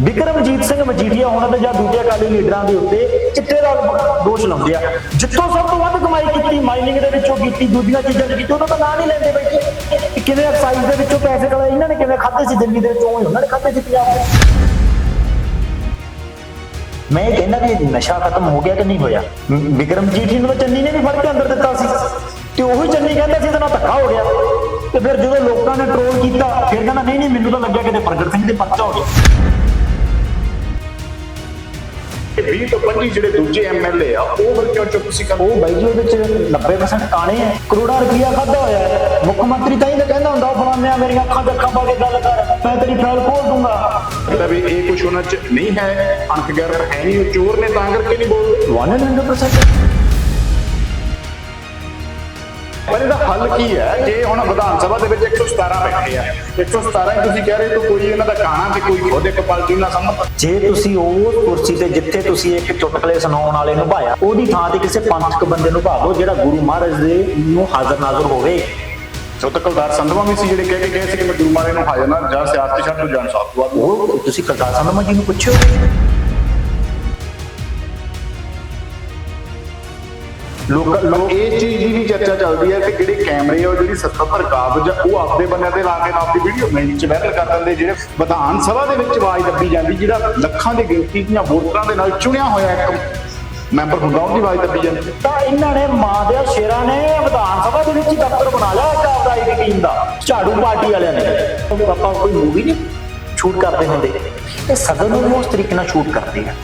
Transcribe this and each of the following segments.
ਵਿਕਰਮਜੀਤ ਸਿੰਘ ਮਜੀਠੀਆ ਉਹਨਾਂ ਦੇ ਜਾਂ ਦੂਜੇ ਅਕਾਲੀ ਲੀਡਰਾਂ ਦੇ ਉੱਤੇ ਚਿੱਟੇ ਦਾ ਦੋਸ਼ ਲਾਉਂਦੇ ਆ। ਜਿੱਥੋਂ ਸਭ ਤੋਂ ਵੱਧ ਕਮਾਈ ਕੀਤੀ ਮਾਈਨਿੰਗ ਦੇ ਵਿੱਚੋਂ ਕੀਤੀ, ਦੂਜੀਆਂ ਚੀਜ਼ਾਂ 'ਚ ਕੀਤੀ ਉਹਦਾ ਤਾਂ ਨਾਂ ਨਹੀਂ ਲੈਂਦੇ ਬੈਠੇ ਕਿ ਕਿਵੇਂ ਐਕਸਾਈਜ਼ ਦੇ ਵਿੱਚੋਂ ਪੈਸੇ ਕਲਾ ਇਹਨਾਂ ਨੇ ਕਿਵੇਂ ਖਾਦੇ ਸੀ ਦਿੱਲੀ ਦੇ ਵਿੱਚੋਂ ਉਹਨਾਂ ਨੇ ਖਾਦੇ ਸੀ ਪੰਜਾਬ ਦੇ ਮੈਂ ਇਹ ਕਹਿੰਦਾ ਵੀ ਨਸ਼ਾ ਖਤਮ ਹੋ ਗਿਆ ਕਿ ਨਹੀਂ ਹੋਇਆ? ਵਿ- ਵਿਕਰਮਜੀਤ ਨੂੰ ਤਾਂ ਚੰਨੀ ਨੇ ਵੀ ਫੜ ਕੇ ਅੰਦਰ ਦਿੱਤਾ ਸੀ। ਤੇ ਉਹੀ ਚੰਨੀ ਕਹਿੰਦਾ ਸੀ, ਇਹਦੇ ਨਾਲ ਧੱਕਾ ਹੋ ਗਿਆ। ਤੇ ਫਿਰ ਜਦੋਂ ਲੋਕਾਂ ਨੇ ਟ੍ਰੋਲ ਕੀਤਾ, ਫਿਰ ਕਹਿੰਦਾ, ਨਹੀਂ ਨਹੀਂ, ਮੈਨੂੰ ਤਾਂ ਲੱਗਿਆ ਕਿਤੇ ਪ੍ਰਗਟ ਸਿੰਘ ਦੇ ਪਰਚਾ ਹੋ ਗਿਆ। 20 ਤੋਂ 25 ਜਿਹੜੇ ਦੂਜੇ ਐਮਐਲਏ ਆ ਉਹ ਫਿਰ ਕਿਉਂ ਚੁੱਪ ਸੀ ਕਰ ਉਹ ਬਾਈ ਜੀ ਉਹਦੇ ਚ 90% ਕਾਣੇ ਹੈ ਕਰੋੜਾਂ ਰੁਪਇਆ ਖਾਦਾ ਹੋਇਆ ਹੈ। ਮੁੱਖ ਮੰਤਰੀ ਤਾਂ ਹੀ ਤਾਂ ਕਹਿੰਦਾ ਹੁੰਦਾ ਫਲਾਨਿਆ ਮੇਰੀਆਂ ਅੱਖਾਂ 'ਚ ਅੱਖਾਂ ਪਾ ਕੇ ਗੱਲ ਕਰ ਮੈਂ ਤੇਰੀ ਫਾਈਲ ਖੋਲ ਦੂੰਗਾ। ਮਤਲਬ ਵੀ ਇਹ ਕੁਝ ਉਹਨਾਂ ਚ ਨਹੀਂ ਹੈ ਅਣਖ ਗੈਰ ਹੈ ਨਹੀਂ ਉਹ ਚੋਰ ਨੇ ਤਾਂ ਕਰਕੇ ਨਹੀਂ ਬੋਲਦੇ 100% ਪਰ ਇਹਦਾ ਹੱਲ ਕੀ ਹੈ? ਜੇ ਹੁਣ ਵਿਧਾਨ ਸਭਾ ਦੇ ਵਿੱਚ 117 ਬੈਠੇ ਆ 117 ਹੀ ਤੁਸੀਂ ਕਹਿ ਰਹੇ ਹੋ ਕੋਈ ਇਹਨਾਂ ਦਾ ਕਾਣਾ ਤੇ ਕੋਈ ਖੁਦ ਇੱਕ ਪਾਰਟੀ ਨਾਲ ਸੰਬੰਧ ਜੇ ਤੁਸੀਂ ਉਹ ਕੁਰਸੀ ਤੇ ਜਿੱਥੇ ਤੁਸੀਂ ਇੱਕ ਚੁਟਕਲੇ ਸੁਣਾਉਣ ਵਾਲੇ ਨਿਭਾਇਆ ਉਹਦੀ ਥਾਂ ਤੇ ਕਿਸੇ ਪੰਥਕ ਬੰਦੇ ਨੂੰ ਭਾਵੋ ਜਿਹੜਾ ਗੁਰੂ ਮਹਾਰਾਜ ਦੇ ਨੂੰ ਹਾਜ਼ਰ ਨਾਜ਼ਰ ਹੋਵੇ। ਜੋ ਤਾਂ ਕਲਦਾਰ ਸੰਧਵਾ ਵੀ ਸੀ ਜਿਹੜੇ ਕਹਿ ਕੇ ਗਏ ਸੀ ਕਿ ਮੈਂ ਗੁਰੂ ਮਾਰੇ ਨੂੰ ਹਾਜ਼ਰ ਨਾ ਜਾਂ ਸਿਆਸਤ ਛੱਡ ਤੋਂ ਜਾਣ ਸਾਥ ਉਹ ਤੁਸੀਂ ਕਰਤਾਰ ਸੰਧਮਾ ਜੀ ਨੂੰ ਪੁੱਛੋ ਲੋਕ ਲੋਕ ਇਹ ਚੀਜ਼ ਦੀ ਵੀ ਚਰਚਾ ਚੱਲਦੀ ਹੈ ਕਿ ਜਿਹੜੇ ਕੈਮਰੇ ਆ ਜਿਹੜੀ ਸੱਤਾਧਰ ਕਾਬਜ ਆ, ਉਹ ਆਪਦੇ ਬੰਨਿਆਂ ਤੇ ਲਾ ਕੇ ਆਪਦੀ ਵੀਡੀਓ ਮਿੰਟ ਚ ਵਾਇਰਲ ਕਰ ਦਿੰਦੇ ਜਿਹੜੇ ਵਿਧਾਨ ਸਭਾ ਦੇ ਵਿੱਚ ਆਵਾਜ਼ ਦੱਬੀ ਜਾਂਦੀ ਜਿਹੜਾ ਲੱਖਾਂ ਦੀ ਗਿਣਤੀ ਦੀਆਂ ਵੋਟਰਾਂ ਦੇ ਨਾਲ ਚੁਣਿਆ ਹੋਇਆ ਇੱਕ ਮੈਂਬਰ ਹੁੰਦਾ ਉਹਦੀ ਆਵਾਜ਼ ਦੱਬੀ ਜਾਂਦੀ ਤਾਂ ਇਹਨਾਂ ਨੇ ਮਾਂ ਦੇ ਸ਼ੇਰਾਂ ਨੇ ਵਿਧਾਨ ਸਭਾ ਦੇ ਵਿੱਚ ਦਫ਼ਤਰ ਬਣਾ ਲਿਆ ਇੱਕ ਆਪਦਾ ਇੱਕ ਟੀਮ ਦਾ ਝਾੜੂ ਪਾਰਟੀ ਵਾਲਿਆਂ ਨੇ। ਉਹ ਆਪਾਂ ਕੋਈ ਮੂਵੀ ਨਹੀਂ ਸ਼ੂਟ ਕਰਦੇ ਹੁੰਦੇ। ਇਹ ਸਦਨ ਨੂੰ ਉਸ ਤਰੀਕੇ ਨਾਲ ਸ਼ੂਟ ਕਰਦੇ ਆ।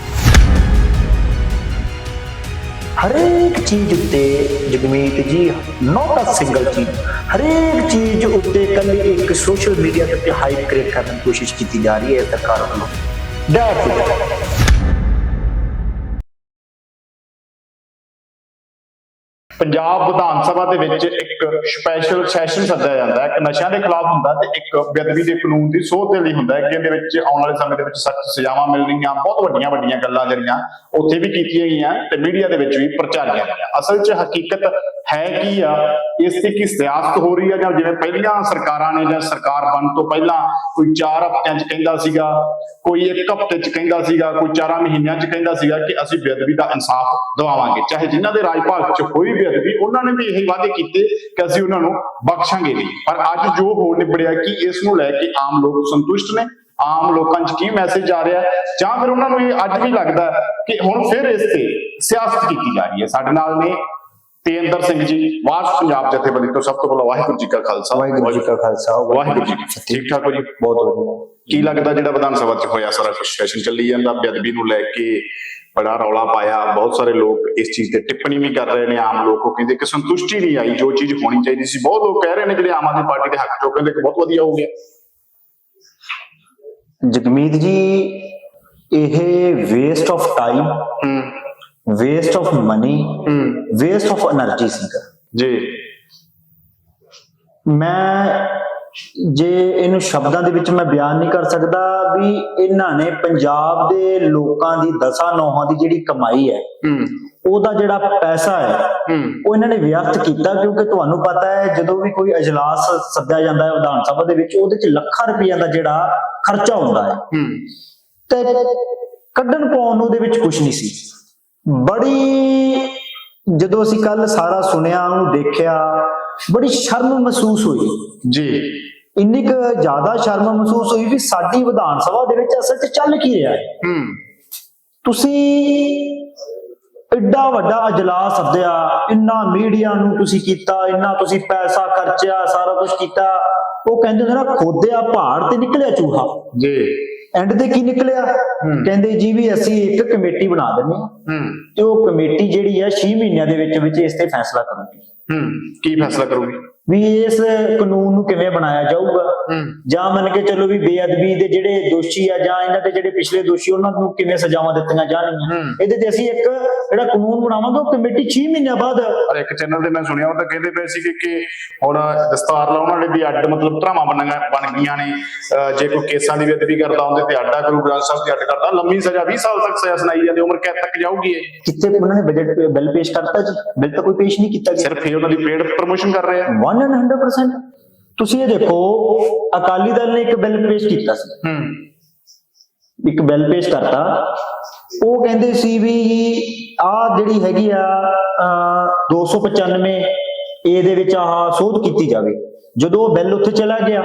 ਹਰੇਕ ਚੀਜ਼ ਉੱਤੇ ਜਗਮੀਤ ਜੀ ਨੋਟ ਅ ਸਿੰਗਲ ਚੀਜ਼ ਹਰੇਕ ਚੀਜ਼ ਉੱਤੇ ਕੱਲੀ ਇੱਕ ਸੋਸ਼ਲ ਮੀਡੀਆ ਦੇ ਉੱਤੇ ਹਾਈਪ ਕ੍ਰੀਏਟ ਕਰਨ ਦੀ ਕੋਸ਼ਿਸ਼ ਕੀਤੀ ਜਾ ਰਹੀ ਹੈ ਸਰਕਾਰ ਵੱਲੋਂ। ਦੈਟਸ ਪੰਜਾਬ ਵਿਧਾਨ ਸਭਾ ਦੇ ਵਿੱਚ ਇੱਕ ਸਪੈਸ਼ਲ ਸੈਸ਼ਨ ਸੱਦਿਆ ਜਾਂਦਾ ਹੈ। ਇੱਕ ਨਸ਼ਿਆਂ ਦੇ ਖਿਲਾਫ ਹੁੰਦਾ ਤੇ ਇੱਕ ਬੇਅਦਬੀ ਦੇ ਕਾਨੂੰਨ ਦੀ ਸੋਧ ਦੇ ਲਈ ਹੁੰਦਾ ਹੈ। ਕਿ ਇਹਦੇ ਵਿੱਚ ਆਉਣ ਵਾਲੇ ਸਮੇਂ ਦੇ ਵਿੱਚ ਸਖਤ ਸਜ਼ਾਵਾਂ ਮਿਲਣਗੀਆਂ ਬਹੁਤ ਵੱਡੀਆਂ ਵੱਡੀਆਂ ਗੱਲਾਂ ਜਿਹੜੀਆਂ ਉੱਥੇ ਵੀ ਕੀਤੀਆਂ ਗਈਆਂ ਤੇ ਮੀਡੀਆ ਦੇ ਵਿੱਚ ਵੀ ਪ੍ਰਚਾਰੀਆਂ ਗਈਆਂ ਅਸਲ 'ਚ ਹਕੀਕਤ ਹੈ ਕੀ ਆ? ਇਸ ਤੇ ਕੀ ਸਿਆਸਤ ਹੋ ਰਹੀ ਆ? ਜਾਂ ਜਿਵੇਂ ਪਹਿਲੀਆਂ ਸਰਕਾਰਾਂ ਨੇ ਜਾਂ ਸਰਕਾਰ ਬਣਨ ਤੋਂ ਪਹਿਲਾਂ ਕੋਈ 4 ਹਫ਼ਤਿਆਂ 'ਚ ਕਹਿੰਦਾ ਸੀਗਾ, ਕੋਈ ਇੱਕ ਹਫ਼ਤੇ 'ਚ ਕਹਿੰਦਾ ਸੀਗਾ, ਕੋਈ 4 ਮਹੀਨਿਆਂ 'ਚ ਕਹਿੰਦਾ ਸੀਗਾ ਕਿ ਅਸੀਂ ਬੇਅਦਬੀ ਦਾ ਇਨਸਾਫ ਦਿਵਾਵਾਂਗੇ। ਚਾਹੇ ਜਿਨ੍ਹਾਂ ਦੇ ਰਾਜ ਭਾਗ 'ਚ ਹੋਈ ਬੇਅਦਬੀ ਉਹਨਾਂ ਨੇ ਵੀ ਇਹ ਵਾਅਦੇ ਕੀਤੇ ਕਿ ਅਸੀਂ ਉਹਨਾਂ ਨੂੰ ਬਖਸ਼ਾਂਗੇ ਨਹੀਂ। ਪਰ ਅੱਜ ਜੋ ਹੋ ਨਿਬੜਿਆ ਕਿ ਇਸ ਨੂੰ ਲੈ ਕੇ ਆਮ ਲੋਕ ਸੰਤੁਸ਼ਟ ਨੇ ਆਮ ਲੋਕਾਂ 'ਚ ਕੀ ਮੈਸੇਜ ਆ ਰਿਹਾ ਹੈ? ਜਾਂ ਫਿਰ ਉਹਨਾਂ ਨੂੰ ਇਹ ਅੱਜ ਵੀ ਲੱਗਦਾ ਕਿ ਹੁਣ ਫਿਰ ਇਸ ਤੇ ਸਿਆਸਤ ਕੀਤੀ ਜਾ ਰਹੀ ਹੈ। ਸਾਡੇ ਨਾਲ ਨੇ ਤੇਂਦਰ ਸਿੰਘ ਜੀ ਵਾਸ ਪੰਜਾਬ ਜਥੇਬੰਦੀ ਤੋਂ ਸਭ ਤੋਂ ਪਹਿਲਾਂ ਵਾਹਿਗੁਰੂ ਜੀ ਕਾ ਖਾਲਸਾ। ਵਾਹਿਗੁਰੂ ਜੀ ਕਾ ਖਾਲਸਾ ਵਾਹਿਗੁਰੂ ਜੀ। ਠੀਕ ਠਾਕ ਹੋ ਜੀ ਬਹੁਤ ਵਧੀਆ। ਕੀ ਲੱਗਦਾ ਜਿਹੜਾ ਵਿਧਾਨ ਸਭਾ 'ਚ ਹੋਇਆ ਸਾਰਾ ਕੁਝ ਸੈਸ਼ਨ ਚੱਲੀ ਜਾਂਦਾ ਬੇਅਦਬੀ ਨੂੰ ਲੈ ਕੇ ਬੜਾ ਰੌਲਾ ਪਾਇਆ ਬਹੁਤ ਸਾਰੇ ਲੋਕ ਇਸ ਚੀਜ਼ ਤੇ ਟਿੱਪਣੀ ਵੀ ਕਰ ਰਹੇ ਨੇ ਆਮ ਲੋਕੋ ਕਹਿੰਦੇ ਕਿ ਸੰਤੁਸ਼ਟੀ ਨਹੀਂ ਆਈ ਜੋ ਚੀਜ਼ ਹੋਣੀ ਚਾਹੀਦੀ ਸੀ ਬਹੁਤ ਲੋਕ ਕਹਿ ਰਹੇ ਨੇ ਜਿਹੜੇ ਆਮ ਆਦਮੀ ਪਾਰਟੀ ਦੇ ਹੱਕ ਚੋਂ ਕਹਿੰਦੇ ਕਿ ਬਹੁਤ ਵਧੀਆ ਹੋ ਗਿਆ ਜਗਮੀਤ ਜੀ ਇਹ waste of time waste of money waste of energy ਸੀਗਾ ਜੀ ਮੈਂ ਜੇ ਇਹਨੂੰ ਸ਼ਬਦਾਂ ਦੇ ਵਿੱਚ ਮੈਂ ਬਿਆਨ ਨਹੀਂ ਕਰ ਸਕਦਾ ਵੀ ਇਹਨਾਂ ਨੇ ਪੰਜਾਬ ਦੇ ਲੋਕਾਂ ਦੀ ਦਸਾਂ ਨੌਹਾਂ ਦੀ ਜਿਹੜੀ ਕਮਾਈ ਹੈ ਹੂੰ। ਉਹਦਾ ਜਿਹੜਾ ਪੈਸਾ ਹੈ ਉਹ ਇਹਨਾਂ ਨੇ ਵਿਅਰਥ ਕੀਤਾ ਕਿਉਂਕਿ ਤੁਹਾਨੂੰ ਪਤਾ ਹੈ ਜਦੋਂ ਵੀ ਕੋਈ ਅਜਲਾਸ ਸੱਦਿਆ ਜਾਂਦਾ ਹੈ ਵਿਧਾਨ ਸਭਾ ਦੇ ਵਿੱਚ ਉਹਦੇ ਚ ਲੱਖਾਂ ਰੁਪਈਆ ਦਾ ਜਿਹੜਾ ਖਰਚਾ ਹੁੰਦਾ ਹੈ। ਹੂੰ। ਤੇ ਕੱਢਣ ਪਾਉਣ ਉਹਦੇ ਵਿੱਚ ਕੁਝ ਨਹੀਂ ਸੀ। ਬੜੀ ਜਦੋਂ ਅਸੀਂ ਕੱਲ ਸਾਰਾ ਸੁਣਿਆ ਉਹਨੂੰ ਦੇਖਿਆ ਬੜੀ ਸ਼ਰਮ ਮਹਿਸੂਸ ਹੋਈ। ਜੀ। ਇੰਨੀ ਕੁ ਜ਼ਿਆਦਾ ਸ਼ਰਮ ਮਹਿਸੂਸ ਹੋਈ ਵੀ ਸਾਡੀ ਵਿਧਾਨ ਸਭਾ ਦੇ ਵਿੱਚ ਅਸਲ 'ਚ ਚੱਲ ਕੀ ਰਿਹਾ ਹੈ? ਹੂੰ। ਤੁਸੀਂ ਐਡਾ ਵੱਡਾ ਅਜਲਾਸ ਸੱਦਿਆ ਇੰਨਾ ਮੀਡੀਆ ਨੂੰ ਤੁਸੀਂ ਕੀਤਾ ਇੰਨਾ ਤੁਸੀਂ ਪੈਸਾ ਖਰਚਿਆ ਸਾਰਾ ਕੁਝ ਕੀਤਾ ਉਹ ਕਹਿੰਦੇ ਹੁੰਦੇ ਨਾ ਖੋਦਿਆ ਪਹਾੜ ਤੇ ਨਿਕਲਿਆ ਚੂਹਾ। ਜੀ। ਐਂਡ ਤੇ ਕੀ ਨਿਕਲਿਆ? ਕਹਿੰਦੇ ਜੀ ਵੀ ਅਸੀਂ ਇੱਕ ਕਮੇਟੀ ਬਣਾ ਦਿੰਦੇ ਹਾਂ। ਹੂੰ। ਤੇ ਉਹ ਕਮੇਟੀ ਜਿਹੜੀ ਹੈ 6 ਮਹੀਨਿਆਂ ਦੇ ਵਿੱਚ ਵਿੱਚ ਇਸ ਤੇ ਫੈਸਲਾ ਕਰੂਗੀ। ਹੂੰ। ਕੀ ਫੈਸਲਾ ਕਰੂਗੀ? ਵੀ ਇਸ ਕਾਨੂੰਨ ਨੂੰ ਕਿਵੇਂ ਬਣਾਇਆ ਜਾਊਗਾ? ਜਾਂ ਮੰਨ ਕੇ ਚੱਲੋ ਵੀ ਬੇਅਦਬੀ ਦੇ ਜਿਹੜੇ ਦੋਸ਼ੀ ਆ ਜਾਂ ਇਹਨਾਂ ਦੇ ਜਿਹੜੇ ਪਿਛਲੇ ਦੋਸ਼ੀ ਉਹਨਾਂ ਨੂੰ ਕਿਵੇਂ ਸਜ਼ਾਵਾਂ ਦਿੱਤੀਆਂ ਜਾਣਗੀਆਂ। ਇਹਦੇ ਤੇ ਅਸੀਂ ਇੱਕ ਜਿਹੜਾ ਕਾਨੂੰਨ ਬਣਾਵਾਂਗੇ ਉਹ ਕਮੇਟੀ 6 ਮਹੀਨਿਆਂ ਬਾਅਦ ਔਰ ਇੱਕ ਚੈਨਲ ਤੇ ਮੈਂ ਸੁਣਿਆ ਉਹ ਤਾਂ ਕਹਿੰਦੇ ਪਏ ਸੀ ਕਿ ਹੁਣ ਦਸਤਾਰ ਲਾਉਣ ਵਾਲੇ ਵੀ ਅੱਡ ਮਤਲਬ ਧਰਾਵਾਂ ਬਣੀਆਂ ਬਣ ਗਈਆਂ ਨੇ। ਜੇ ਕੋਈ ਕੇਸਾਂ ਦੀ ਬੇਅਦਬੀ ਕਰਦਾ ਹੁੰਦੇ ਤੇ ਅੱਡਾ ਕਰੂ ਗ੍ਰੰਥ ਸਾਹਿਬ ਦੀ ਅੱਡ ਕਰਦਾ ਲੰਮੀ ਸਜ਼ਾ 20 ਸਾਲ ਤੱਕ ਸਜ਼ਾ ਸੁਣਾਈ ਜਾਂਦੀ ਉਮਰ ਕੈਦ ਤੱਕ ਜਾਊਗੀ ਇਹ। ਕਿੱਥੇ ਉਹਨਾਂ ਨੇ ਬਜਟ ਬਿੱਲ ਪੇਸ਼ ਕਰਤਾ ਜੀ? ਬਿੱਲ ਤਾਂ ਕੋਈ ਪੇਸ਼ ਨਹੀਂ ਕੀਤਾ ਸਿਰਫ ਇਹ ਉਹਨਾਂ ਦੀ ਪੇਡ ਪ੍ਰਮੋਸ਼ਨ ਕਰ ਰਹੇ ਆ। 100% ਤੁਸੀਂ ਇਹ ਦੇਖੋ ਅਕਾਲੀ ਦਲ ਨੇ ਇੱਕ ਬਿੱਲ ਪੇਸ਼ ਕੀਤਾ ਸੀ। ਹੂੰ। ਇੱਕ ਬਿੱਲ ਪੇਸ਼ ਕਰਤਾ। ਉਹ ਕਹਿੰਦੇ ਸੀ ਵੀ ਆ ਜਿਹੜੀ ਹੈਗੀ ਆ ਅਹ, 295 ਏ ਦੇ ਵਿੱਚ ਆਹ ਸੋਧ ਕੀਤੀ ਜਾਵੇ। ਜਦੋਂ ਉਹ ਬਿੱਲ ਉੱਥੇ ਚਲਾ ਗਿਆ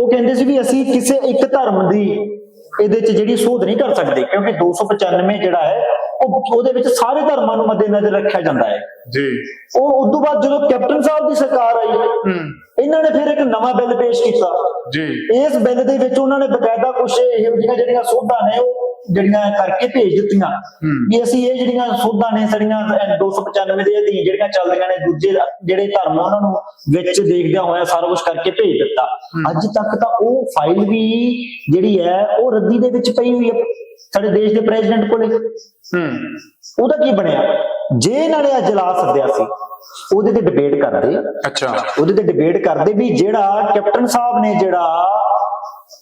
ਉਹ ਕਹਿੰਦੇ ਸੀ ਵੀ ਅਸੀਂ ਕਿਸੇ ਇੱਕ ਧਰਮ ਦੀ ਇਹਦੇ 'ਚ ਜਿਹੜੀ ਸੋਧ ਨਹੀਂ ਕਰ ਸਕਦੇ ਕਿਉਂਕਿ 295 ਜਿਹੜਾ ਹੈ ਉਹ ਉਹਦੇ ਵਿੱਚ ਸਾਰੇ ਧਰਮਾਂ ਨੂੰ ਮੱਦੇਨਜ਼ਰ ਰੱਖਿਆ ਜਾਂਦਾ ਹੈ। ਜੀ। ਉਹ ਉਸ ਤੋਂ ਬਾਅਦ ਜਦੋਂ ਕੈਪਟਨ ਸਾਹਿਬ ਦੀ ਸਰਕਾਰ ਆਈ ਇਹਨਾਂ ਨੇ ਫਿਰ ਇੱਕ ਨਵਾਂ ਬਿੱਲ ਪੇਸ਼ ਕੀਤਾ। ਜੀ। ਇਸ ਬਿੱਲ ਦੇ ਵਿੱਚ ਉਹਨਾਂ ਨੇ ਬਕਾਇਦਾ ਕੁਝ ਇਹੋ ਜਿਹੀਆਂ ਜਿਹੜੀਆਂ ਸੋਧਾਂ ਨੇ ਉਹ ਜਿਹੜੀਆਂ ਕਰਕੇ ਭੇਜ ਦਿੱਤੀਆਂ। ਵੀ ਅਸੀਂ ਇਹ ਜਿਹੜੀਆਂ ਸੋਧਾਂ ਨੇ ਸਾਡੀਆਂ ਅਹ 295 ਦੇ ਅਧੀਨ ਜਿਹੜੀਆਂ ਚੱਲਦੀਆਂ ਨੇ ਦੂਜੇ ਜਿਹੜੇ ਧਰਮ ਉਹਨਾਂ ਨੂੰ ਵਿੱਚ ਦੇਖਦਿਆਂ ਹੋਇਆ ਸਾਰਾ ਕੁਝ ਕਰਕੇ ਭੇਜ ਦਿੱਤਾ। ਅੱਜ ਤੱਕ ਤਾਂ ਉਹ ਫਾਈਲ ਵੀ ਜਿਹੜੀ ਹੈ ਉਹ ਰੱਦੀ ਦੇ ਵਿੱਚ ਪਈ ਹੋਈ ਹੈ ਸਾਡੇ ਦੇਸ਼ ਦੇ ਪ੍ਰੈਜ਼ੀਡੈਂਟ ਕੋਲੇ। ਹੂੰ। ਉਹਦਾ ਕੀ ਬਣਿਆ? ਜੇ ਇਹਨਾਂ ਨੇ ਅਜਲਾਸ ਸੱਦਿਆ ਸੀ ਉਹਦੇ ਤੇ ਡਿਬੇਟ ਕਰਦੇ। ਅੱਛਾ। ਉਹਦੇ ਤੇ ਡਿਬੇਟ ਕਰਦੇ ਵੀ ਜਿਹੜਾ ਕੈਪਟਨ ਸਾਹਿਬ ਨੇ ਜਿਹੜਾ